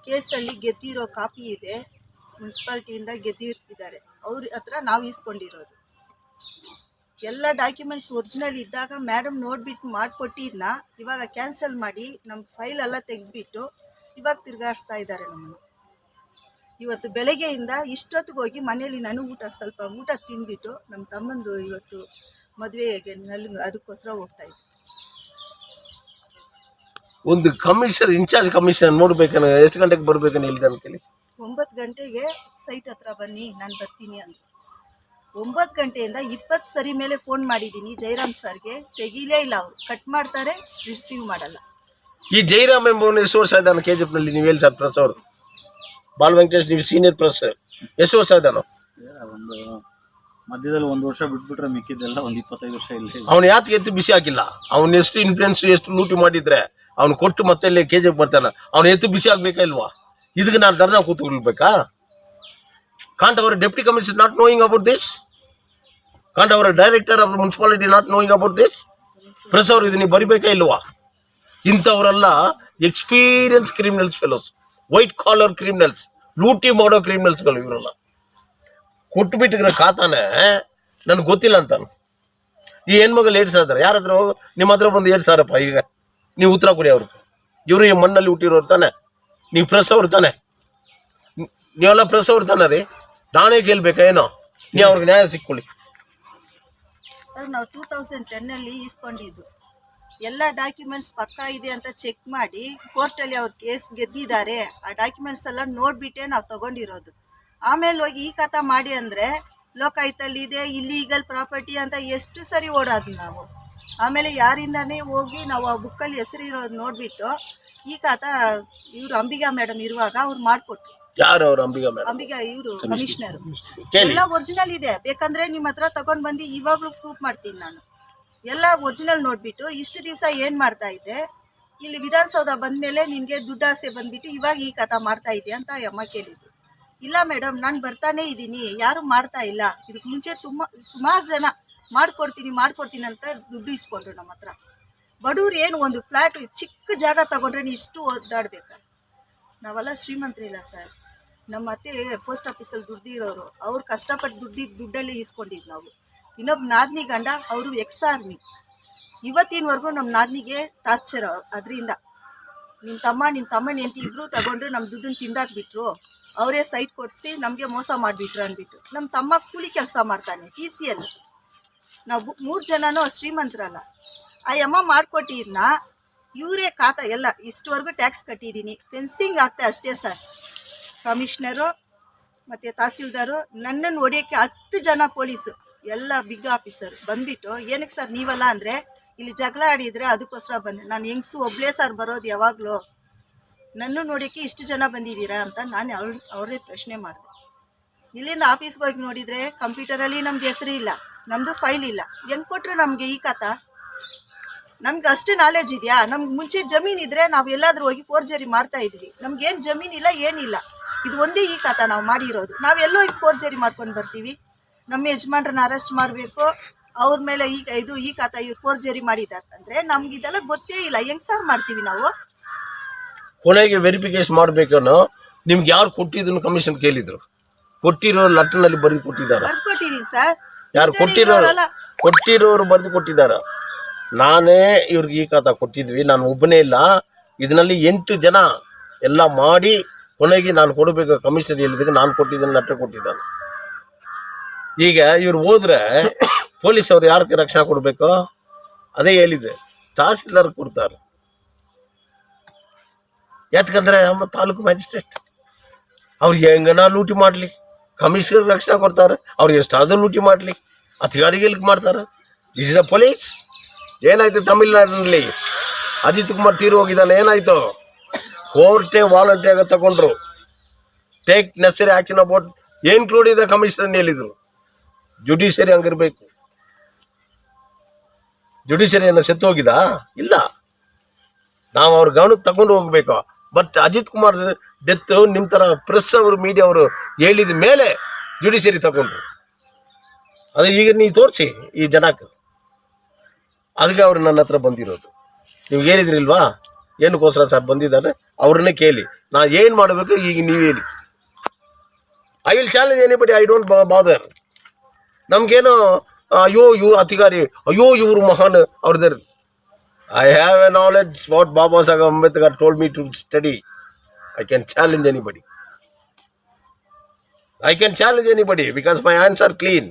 [SPEAKER 10] ಕೇಸಲ್ಲಿ ಗೆದ್ದಿರೋ ಕಾಪಿ ಇದೆ. ಮುನ್ಸಿಪಾಲ್ಟಿಯಿಂದ ಗೆದ್ದಿರ್ತಿದ್ದಾರೆ ಅವ್ರ ಹತ್ರ ನಾವು ಇಸ್ಕೊಂಡಿರೋದು ಎಲ್ಲ ಡಾಕ್ಯುಮೆಂಟ್ಸ್ ಒರಿಜಿನಲ್ ಇದ್ದಾಗ ಮೇಡಮ್ ನೋಡ್ಬಿಟ್ಟು ಮಾಡಿಕೊಟ್ಟಿದ್ನ. ಇವಾಗ ಕ್ಯಾನ್ಸಲ್ ಮಾಡಿ ನಮ್ಮ ಫೈಲ್ ಎಲ್ಲ ತೆಗೆದ್ಬಿಟ್ಟು ಇವಾಗ ತಿರುಗಾಡಿಸ್ತಾ ಇದ್ದಾರೆ ನಮ್ಮನ್ನು. ಇವತ್ತು ಬೆಳಗ್ಗೆಯಿಂದ ಇಷ್ಟೊತ್ತಿಗೆ ಹೋಗಿ ಮನೇಲಿ ನಾನು ಊಟ ಸ್ವಲ್ಪ ಊಟ ತಿಂದ್ಬಿಟ್ಟು ನಮ್ಮ ತಮ್ಮಂದು ಇವತ್ತು ಮದುವೆಗೆ ನಲ್ಲಿ ಅದಕ್ಕೋಸ್ಕರ ಹೋಗ್ತಾ ಇದ್ದೆ.
[SPEAKER 2] ಒಂದು ಕಮಿಷನ್ ಇನ್ಚಾರ್ಜ್ ಕಮಿಷನ್ ನೋಡ್ಬೇಕನ್ನ ಎಷ್ಟು ಗಂಟೆಗೆ ಬರ್ಬೇಕು ಹೇಳಿದ
[SPEAKER 10] ಒಂಬತ್ತು ಗಂಟೆಗೆ ಸೈಟ್ ಹತ್ರ ಬನ್ನಿ ನಾನು ಬರ್ತೀನಿ ಅಂದ್ರು. ಒಂಬತ್ತು ಗಂಟೆಯಿಂದ ಇಪ್ಪತ್ತು ಸರಿ ಮೇಲೆ ಫೋನ್ ಮಾಡಿದ್ದೀನಿ ಜೈರಾಮ್ ಸರ್ಗೆ. ತೆಗೀಲೇ ಇಲ್ಲ ಅವರು. ಕಟ್ ಮಾಡ್ತಾರೆ ರಿಸೀವ್ ಮಾಡಲ್ಲ.
[SPEAKER 2] ಈ ಜೈರಾಮ್ ಎಂಬುವನು ಎಷ್ಟು ವರ್ಷ ಇದ್ದಾನೆ ಕೆ ಜಿ ನಲ್ಲಿ ನೀವು ಹೇಳಿ ಸರ್ ಪ್ರೆಸ್ ಅವರು. ಬಾಲ್ ವೆಂಕಟೇಶ್ ನೀವು ಸೀನಿಯರ್ ಪ್ರೆಸ್ ಎಷ್ಟು ವರ್ಷ ಇದ್ದಾನು
[SPEAKER 9] ಒಂದು ಮಧ್ಯದಲ್ಲಿ ಒಂದು ವರ್ಷ ಬಿಟ್ಬಿಟ್ರೆ ಮಿಕ್ಕಿದ್ದೆಲ್ಲ ಒಂದು ಇಪ್ಪತ್ತೈದು ವರ್ಷ ಇಲ್ಲ
[SPEAKER 2] ಅವ್ನು ಯಾಕೆ ಎತ್ತು ಬಿಸಿ ಹಾಕಿಲ್ಲ. ಅವ್ನು ಎಷ್ಟು ಇನ್ಫ್ಲೂಯೆನ್ಸ್ ಎಷ್ಟು ಲೂಟಿ ಮಾಡಿದ್ರೆ ಅವ್ನು ಕೊಟ್ಟು ಮತ್ತೆ ಕೆ ಜಿ ಎಫ್ ಬರ್ತಾನೆ. ಅವ್ನು ಎತ್ತು ಬಿಸಿ ಆಗ್ಬೇಕಾ ಇಲ್ವಾ? ಇದಕ್ಕೆ ನಾನು ಧರ್ನಾ ಕೂತ್ಕೊಳ್ಬೇಕಾ? ಕಾಂಟ್ ಅವರ deputy commissioner not knowing about this can't ಅವರ director of municipality not knowing about this press ಅವ್ರು ಇದನ್ನ ಬರಿಬೇಕಾ ಇಲ್ವಾ? ಇಂಥವರೆಲ್ಲ experience criminals fellows white collar criminals ಲೂಟಿ ಮಾಡೋ ಕ್ರಿಮಿನಲ್ಸ್ಗಳು ಇವರೆಲ್ಲ. ಕೊಟ್ಟು ಬಿಟ್ಟಿರೋ ಖಾತಾನೆ, ನನ್ಗೆ ಗೊತ್ತಿಲ್ಲ ಅಂತಾನು. ಈ ಹೆಣ್ಮಗಳು ಏಡ್ ಸಾವಿರ ಯಾರ ಹತ್ರ ನಿಮ್ಮ ಹತ್ರ ಬಂದು ಏಡ್ ಸಾವಿರಪ್ಪ ಈಗ. ನೀವು ಉತ್ತರ ಕೊಡಿ ಅವ್ರಿಗೆ. ಇವರು ಈ ಮಣ್ಣಲ್ಲಿ ಹುಟ್ಟಿರೋರು ತಾನೆ. ನೀವು ಪ್ರೆಸ್ ಅವ್ರು ತಾನೆ. ನಿ- ನೀವೆಲ್ಲ ಪ್ರೆಸ್ ಅವ್ರು ತಾನೆ ರೀ? ನಾನೇ ಕೇಳ್ಬೇಕಾ ಏನೋ? ನೀವು ಅವ್ರಿಗೆ ನ್ಯಾಯ ಸಿಕ್ಕೊಳ್ಳಿ.
[SPEAKER 10] ಸರ್, ನಾವು ಟೂ ತೌಸಂಡ್ ಟೆನ್ನಲ್ಲಿ ಇಸ್ಕೊಂಡಿದ್ದು ಎಲ್ಲ ಡಾಕ್ಯುಮೆಂಟ್ಸ್ ಪಕ್ಕಾ ಇದೆ ಅಂತ ಚೆಕ್ ಮಾಡಿ ಕೋರ್ಟಲ್ಲಿ ಅವ್ರು ಕೇಸ್ ಗೆದ್ದಿದ್ದಾರೆ. ಆ ಡಾಕ್ಯುಮೆಂಟ್ಸ್ ಎಲ್ಲ ನೋಡ್ಬಿಟ್ಟೆ ನಾವು ತಗೊಂಡಿರೋದು. ಆಮೇಲೆ ಹೋಗಿ ಈ ಕಥ ಮಾಡಿ ಅಂದ್ರೆ ಲೋಕಾಯುತಲ್ಲಿ ಇದೆ ಇಲ್ಲಿಗಲ್ ಪ್ರಾಪರ್ಟಿ ಅಂತ ಎಷ್ಟು ಸರಿ ಓಡಾದ್ವಿ ನಾವು. ಆಮೇಲೆ ಯಾರಿಂದಾನೇ ಹೋಗಿ ನಾವು ಆ ಬುಕ್ಕಲ್ಲಿ ಹೆಸರು ಇರೋದು ನೋಡ್ಬಿಟ್ಟು ಈ ಕಥಾ ಇವರು ಅಂಬಿಗಾ ಮೇಡಮ್ ಇರುವಾಗ ಅವ್ರು ಮಾಡಿಕೊಟ್ರು.
[SPEAKER 2] ಯಾರು ಅವರು? ಅಂಬಿಗಾ ಮೇಡಮ್
[SPEAKER 10] ಅಂಬಿಗಾ ಇವರು ಕಮಿಷನರ್.
[SPEAKER 2] ಕೇಳಿ.
[SPEAKER 10] ಎಲ್ಲ ಒರಿಜಿನಲ್ ಇದೆ. ಬೇಕಂದ್ರೆ ನಿಮ್ಮ ಹತ್ರ ತಗೊಂಡ್ ಬಂದು ಇವಾಗ್ಲೂ ಪ್ರೂಫ್ ಮಾಡ್ತೀನಿ ನಾನು. ಎಲ್ಲ ಒರಿಜಿನಲ್ ನೋಡ್ಬಿಟ್ಟು ಇಷ್ಟು ದಿವಸ ಏನ್ ಮಾಡ್ತಾ ಇದ್ದೆ? ಇಲ್ಲಿ ವಿಧಾನಸೌಧ ಬಂದ್ಮೇಲೆ ನಿನ್ಗೆ ದುಡ್ಡಾಸೆ ಬಂದ್ಬಿಟ್ಟು ಇವಾಗ ಈ ಕಥಾ ಮಾಡ್ತಾ ಇದೆಯಾ ಅಂತ ಅಮ್ಮ ಕೇಳಿದ್ರು ಇಲ್ಲ ಮೇಡಮ್ ನಾನು ಬರ್ತಾನೆ ಇದ್ದೀನಿ. ಯಾರು ಮಾಡ್ತಾ ಇಲ್ಲ. ಇದಕ್ಕೆ ಮುಂಚೆ ತುಂಬ ಸುಮಾರು ಜನ ಮಾಡ್ಕೊಡ್ತೀನಿ ಮಾಡ್ಕೊಡ್ತೀನಿ ಅಂತ ದುಡ್ಡು ಇಸ್ಕೊಂಡ್ರು ನಮ್ಮ ಹತ್ರ. ಬಡವ್ರು ಏನು ಒಂದು ಫ್ಲಾಟ್ ಚಿಕ್ಕ ಜಾಗ ತಗೊಂಡ್ರೆ ನೀ ಇಷ್ಟು ಓದಾಡ್ಬೇಕು ನಾವೆಲ್ಲ ಶ್ರೀಮಂತರಿಲ್ಲ ಸರ್. ನಮ್ಮ ಅತ್ತೆ ಪೋಸ್ಟ್ ಆಫೀಸಲ್ಲಿ ದುಡ್ದಿರೋರು ಅವ್ರು ಕಷ್ಟಪಟ್ಟು ದುಡ್ಡಿ, ದುಡ್ಡಲ್ಲಿ ಇಸ್ಕೊಂಡಿದ್ವಿ ನಾವು. ಇನ್ನೊಬ್ಬ ನಾದ್ನಿ ಗಂಡ, ಅವರು ಎಕ್ಸ್ ಆರ್ಮಿ ಇವತ್ತಿನವರೆಗೂ ನಮ್ಮ ನಾದ್ನಿಗೆ ಟಾರ್ಚರ್ ಅದರಿಂದ. ನಿಮ್ಮ ತಮ್ಮ ನಿಮ್ಮ ತಮ್ಮನ ಅಂತ ಇಬ್ಬರು ತಗೊಂಡ್ರು ನಮ್ಮ ದುಡ್ಡನ್ನು ತಿಂದಾಕ್ಬಿಟ್ರು ಅವರೇ ಸೈಟ್ ಕೊಡಿಸಿ ನಮಗೆ ಮೋಸ ಮಾಡಿಬಿಟ್ರು ಅಂದ್ಬಿಟ್ಟು. ನಮ್ಮ ತಮ್ಮ ಕೂಲಿ ಕೆಲಸ ಮಾಡ್ತಾನೆ ಟಿ ಸಿ ಅಲ್ಲಿ ನಾವು ಮೂರು ಜನನೂ ಶ್ರೀಮಂತರಲ್ಲ. ಆ ಅಮ್ಮ ಮಾಡಿಕೊಟ್ಟಿದ್ನ, ಇವರೇ ಖಾತಾ, ಎಲ್ಲ, ಇಷ್ಟವರೆಗೂ ಟ್ಯಾಕ್ಸ್ ಕಟ್ಟಿದ್ದೀನಿ ಫೆನ್ಸಿಂಗ್ ಆಗ್ತಾ ಅಷ್ಟೇ ಸರ್. ಕಮಿಷನರು ಮತ್ತು ತಹಸೀಲ್ದಾರು ನನ್ನನ್ನು ಹೊಡೆಯೋಕ್ಕೆ ಹತ್ತು ಜನ ಪೊಲೀಸು, ಎಲ್ಲ ಬಿಗ್ ಆಫೀಸರ್ ಬಂದ್ಬಿಟ್ಟು, ಏನಕ್ಕೆ ಸರ್ ನೀವಲ್ಲ? ಅಂದರೆ, ಇಲ್ಲಿ ಜಗಳ ಆಡಿದರೆ ಅದಕ್ಕೋಸ್ಕರ ಬಂದೆ. ನಾನು ಹೆಂಗ್ಸು ಒಬ್ಬಳೇ ಸರ್ ಬರೋದು ಯಾವಾಗಲೂ. ನನ್ನ ನೋಡೋಕ್ಕೆ ಇಷ್ಟು ಜನ ಬಂದಿದ್ದೀರಾ? ಅಂತ ನಾನು ಅವ್ರ, ಅವರೇ ಪ್ರಶ್ನೆ ಮಾಡಿದೆ. ಇಲ್ಲಿಂದ ಆಫೀಸ್ಗೆ ಹೋಗಿ ನೋಡಿದರೆ ಕಂಪ್ಯೂಟರಲ್ಲಿ ನಮ್ದು ಹೆಸರು ಇಲ್ಲ ನಮ್ಮದು ಫೈಲ್ ಇಲ್ಲ. ಹೆಂಗೆ ಕೊಟ್ಟರು ನಮಗೆ ಈ ಕಥ? ನಮ್ಗೆ ಅಷ್ಟು ನಾಲೆಜ್ ಇದೆಯಾ? ನಮ್ಗೆ ಮುಂಚೆ ಜಮೀನ್ ಇದ್ರೆ ನಾವು ಎಲ್ಲಾದರೂ ಹೋಗಿ ಫೋರ್ಜರಿ ಮಾಡ್ತಾ ಇದ್ವಿ. ನಮ್ಗೆ ಏನು ಜಮೀನ್ ಇಲ್ಲ, ಏನಿಲ್ಲ. ಇದು ಒಂದೇ ಈ ಕಥಾ ನಾವು ಮಾಡಿರೋದು. ನಾವೆಲ್ಲೋ ಈಗ ಫೋರ್ಜರಿ ಮಾಡ್ಕೊಂಡು ಬರ್ತೀವಿ. ನಮ್ಮ ಯಜಮಾನ್ರನ್ನ ಅರೆಸ್ಟ್ ಮಾಡಬೇಕು. ಅವ್ರ ಮೇಲೆ ಈಗ ಇದು ಈ ಕಾತ ಇವ್ರು ಫೋರ್ಜರಿ ಮಾಡಿದ್ದಾರೆ ಅಂದರೆ ನಮ್ಗೆ ಇದೆಲ್ಲ ಗೊತ್ತೇ ಇಲ್ಲ. ಹೆಂಗ್ ಸರ್ ಮಾಡ್ತೀವಿ ನಾವು?
[SPEAKER 2] ಕೊನೆಗೆ ವೆರಿಫಿಕೇಶನ್ ಮಾಡ್ಬೇಕನ್ನೋ ನಿಮ್ಗೆ ಯಾರು ಕೊಟ್ಟಿದ್ದನ್ನು ಕಮಿಷನ್ ಕೇಳಿದ್ರು. ಕೊಟ್ಟಿರೋ ಲೆಟರ್ನಲ್ಲಿ ಬರೆದು ಕೊಟ್ಟಿದ್ದಾರೆ?
[SPEAKER 10] ಬರ್ದು ಸರ್
[SPEAKER 2] ಯಾರು ಕೊಟ್ಟಿರೋ ಕೊಟ್ಟಿರೋರು? ಬರೆದು ಕೊಟ್ಟಿದ್ದಾರೆ? ನಾನೇ ಇವ್ರಿಗೆ ಈ ಖಾತಾ ಕೊಟ್ಟಿದ್ವಿ. ನಾನು ಒಬ್ಬನೇ ಇಲ್ಲ. ಇದರಲ್ಲಿ ಎಂಟು ಜನ ಎಲ್ಲ ಮಾಡಿ ಕೊನೆಗೆ ನಾನು ಕೊಡಬೇಕು ಕಮಿಷನ್ ಹೇಳಿದಾಗ ನಾನು ಕೊಟ್ಟಿದ್ದೇನೆ ಲೆಟರ್ ಕೊಟ್ಟಿದ್ದಾನೆ. ಈಗ ಇವ್ರು ಹೋದ್ರೆ ಪೊಲೀಸ್ ಅವ್ರು ಯಾರಿಗೆ ರಕ್ಷಣೆ ಕೊಡಬೇಕು? ಅದೇ ಹೇಳಿದೆ ತಹಸೀಲ್ದಾರ್ ಕೊಡ್ತಾರೆ. ಯಾಕಂದ್ರೆ ನಮ್ಮ ತಾಲೂಕು ಮ್ಯಾಜಿಸ್ಟ್ರೇಟ್, ಅವ್ರು ಹೆಂಗನ ಲೂಟಿ ಮಾಡಲಿ? ಕಮಿಷನರ್ ರಕ್ಷಣೆ ಕೊಡ್ತಾರೆ, ಅವ್ರು ಎಷ್ಟಾದ್ರೂ ಲೂಟಿ ಮಾಡಲಿ ಅಧಿಕಾರಿಗಳಿಗೆ ಮಾಡ್ತಾರೆ? ಇಸ್ ಇಸ್ ಅ ಪೊಲೀಸ್ ಏನಾಯ್ತು ತಮಿಳ್ನಾಡಿನಲ್ಲಿ? ಅಜಿತ್ ಕುಮಾರ್ ತೀರು ಹೋಗಿದ್ದಾನೆ, ಏನಾಯ್ತು? ಕೋರ್ಟೇ ವಾಲಂಟಿಯಾಗ ತಗೊಂಡ್ರು. Take necessary action about include ಇದೆ ಕಮಿಷನರ್ ಹೇಳಿದ್ರು. ಜುಡಿಷಿಯರಿ ಹಂಗಿರ್ಬೇಕು. ಜುಡಿಷಿಯರಿ ಏನ ಸೆತ್ತು ಹೋಗಿದಾ? ಇಲ್ಲ. ನಾವು ಅವ್ರ ಗಮನಕ್ಕೆ ತಗೊಂಡು ಹೋಗ್ಬೇಕು. ಬಟ್ ಅಜಿತ್ ಕುಮಾರ್ ಡೆತ್ ನಿಮ್ಮ ಥರ ಪ್ರೆಸ್ ಅವರು ಮೀಡಿಯಾ ಅವರು ಹೇಳಿದ ಮೇಲೆ ಜುಡಿಷಿಯರಿ ತಗೊಂಡ್ರು. ಅದು ಈಗ ನೀವು ತೋರಿಸಿ ಈ ಜನಕ್ಕೆ. ಅದಕ್ಕೆ ಅವರು ನನ್ನ ಹತ್ರ ಬಂದಿರೋದು. ನೀವು ಹೇಳಿದ್ರಿಲ್ವಾ ಏನಕ್ಕೋಸ್ಕರ ಸರ್ ಬಂದಿದ್ದಾರೆ? ಅವ್ರನ್ನೇ ಕೇಳಿ. ನಾ ಏನು ಮಾಡಬೇಕು ಈಗ ನೀವು ಹೇಳಿ. I will challenge anybody I don't bother ನಮಗೇನು, ಅಯ್ಯೋ ಇವ್ ಅಧಿಕಾರಿ, ಅಯ್ಯೋ, ಇವರು ಮಹಾನ್ ಅವ್ರದ್ರ I have a knowledge what Baba Saheb Ambedkar told me to study I can challenge anybody I can challenge anybody because my hands are clean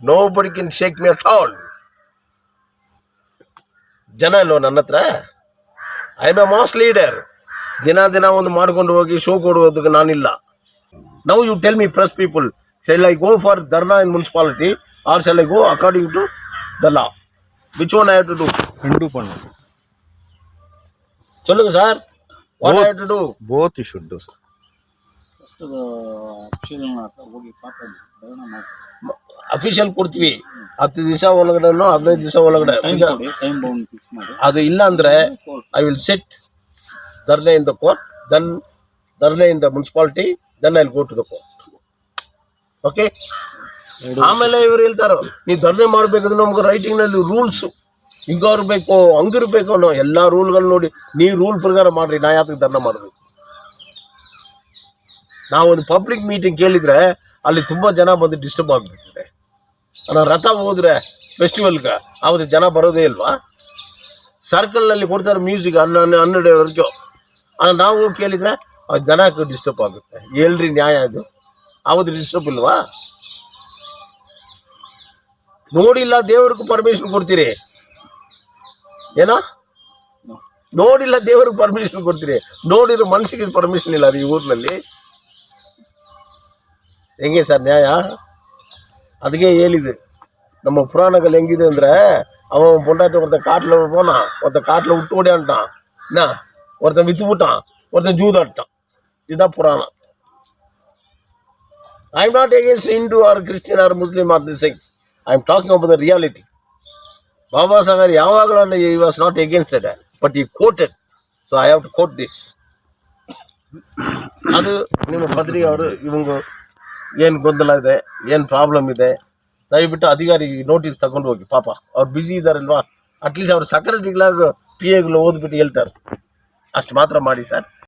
[SPEAKER 2] nobody can shake me at all ಜನ ಇಲ್ವ ನನ್ನ ಹತ್ರ I am a mass leader ದಿನ ದಿನ ಒಂದು ಮಾಡ್ಕೊಂಡು ಹೋಗಿ show ಕೊಡುವುದಕ್ಕೆ ನಾನಿಲ್ಲ now you tell me press people shall I go for dharna in municipality or shall I go according to the law which one I have to do
[SPEAKER 3] ரெண்டு பண்ணும்
[SPEAKER 2] சொல்லுங்க sir what I
[SPEAKER 3] have to do both you
[SPEAKER 4] should do sir ಹೋಗಿ ಮಾಡಿ
[SPEAKER 2] official ಕೊಡ್ತೀವಿ. ಹತ್ತು ದಿವಸ ಒಳಗಡೆ ಹದಿನೈದು ದಿವಸ ಒಳಗಡೆ.
[SPEAKER 4] ಟೈಮ್ ಟೈಮ್ ಬೌಂಡ್ ಫಿಕ್ಸ್ ಮಾಡಿ.
[SPEAKER 2] ಅದು ಇಲ್ಲ ಅಂದ್ರೆ ಐ ವಿಲ್ ಸೆಟ್ ಧರ್ನೆ ಇಂದ the court then dharna in the municipality then I go to the court okay ಆಮೇಲೆ ಇವ್ರು ಹೇಳ್ತಾರೋ ನೀವು ಧರ್ನೆ ಮಾಡ್ಬೇಕಂದ್ರೆ ನಮ್ಗೆ ರೈಟಿಂಗ್ನಲ್ಲಿ ರೂಲ್ಸ್ ಹಿಂಗಿರ್ಬೇಕು ಹಂಗಿರ್ಬೇಕು ಅನ್ನೋ ಎಲ್ಲಾ ರೂಲ್ಗಳು ನೋಡಿ ನೀವು ರೂಲ್ ಪ್ರಕಾರ ಮಾಡ್ರಿ ನಾ ಯಾತಕ್ಕೆ ಧರ್ನ ಮಾಡ್ಬೇಕು? ನಾವು ಒಂದು ಪಬ್ಲಿಕ್ ಮೀಟಿಂಗ್ ಕೇಳಿದ್ರೆ ಅಲ್ಲಿ ತುಂಬಾ ಜನ ಬಂದು ಡಿಸ್ಟರ್ಬ್ ಆಗ್ಬಿಡ್ತಾರೆ. ನಾವು ರಥ ಹೋದರೆ ಫೆಸ್ಟಿವಲ್ಗೆ ಅವತ್ತು ಜನ ಬರೋದೇ ಇಲ್ವಾ? ಸರ್ಕಲ್ನಲ್ಲಿ ಕೊಡ್ತಾರೆ ಮ್ಯೂಸಿಕ್ ಹನ್ನೊಂದು ಹನ್ನೆರಡುವರೆಗೂ ನಾವು ಕೇಳಿದ್ರೆ ಅದು ಜನಕ್ಕೆ ಡಿಸ್ಟರ್ಬ್ ಆಗುತ್ತೆ. ಹೇಳ್ರಿ ನ್ಯಾಯ ಅದು. ಅವತ್ತು ಡಿಸ್ಟರ್ಬ್ ಇಲ್ವಾ? ನೋಡಿಲ್ಲ ದೇವ್ರಿಗೂ ಪರ್ಮಿಷನ್ ಕೊಡ್ತೀರಿ. ಏನೋ? ನೋಡಿಲ್ಲ ದೇವ್ರಿಗೆ ಪರ್ಮಿಷನ್ ಕೊಡ್ತೀರಿ. ನೋಡಿರೋ ಮನುಷ್ಯಗೆ ಪರ್ಮಿಷನ್ ಇಲ್ಲ ಈ ಊರಿನಲ್ಲಿ. ಹೆಂಗೆ ಸರ್ ನ್ಯಾಯ ಅದಕ್ಕೆ ಹೇಳಿದೆ நம்ம புராணங்கள் எங்கிது ಅಂದ್ರೆ அவன் பொண்டாட்டி ஒருத்தன் காட்டில் போனான் ஒருத்தன் காட்டில் விட்டு ஓடியான்ட்டான் என்ன ஒருத்தன் வித்து விட்டான் ஒருத்தன் ஜூதாட்டான் இதுதான் புராணம் I am not against Hindu or Christian or Muslim or the things I am talking about the reality Baba Saheb ಯಾವಾಗಲೂ he was not against it but he quoted so I have to quote this ಅದು ನಿಮ್ಮ ಪತ್ರಿಕೆ ಅವರು ಇವಂಗ ಏನು ಗೊಂದಲ ಇದೆ, ಏನು problem ಇದೆ, ದಯವಿಟ್ಟು ಅಧಿಕಾರಿ ನೋಟಿಸ್ ತಗೊಂಡು ಹೋಗಿ, ಪಾಪ. ಅವ್ರು ಬ್ಯುಸಿ ಇದಾರಲ್ವಾ? ಅಟ್ಲೀಸ್ಟ್ ಅವ್ರು ಸೆಕ್ರೆಟರಿಗಳಾಗ ಪಿ ಎಗಳು ಓದ್ಬಿಟ್ಟು ಹೇಳ್ತಾರೆ. ಅಷ್ಟು ಮಾತ್ರ ಮಾಡಿ ಸರ್.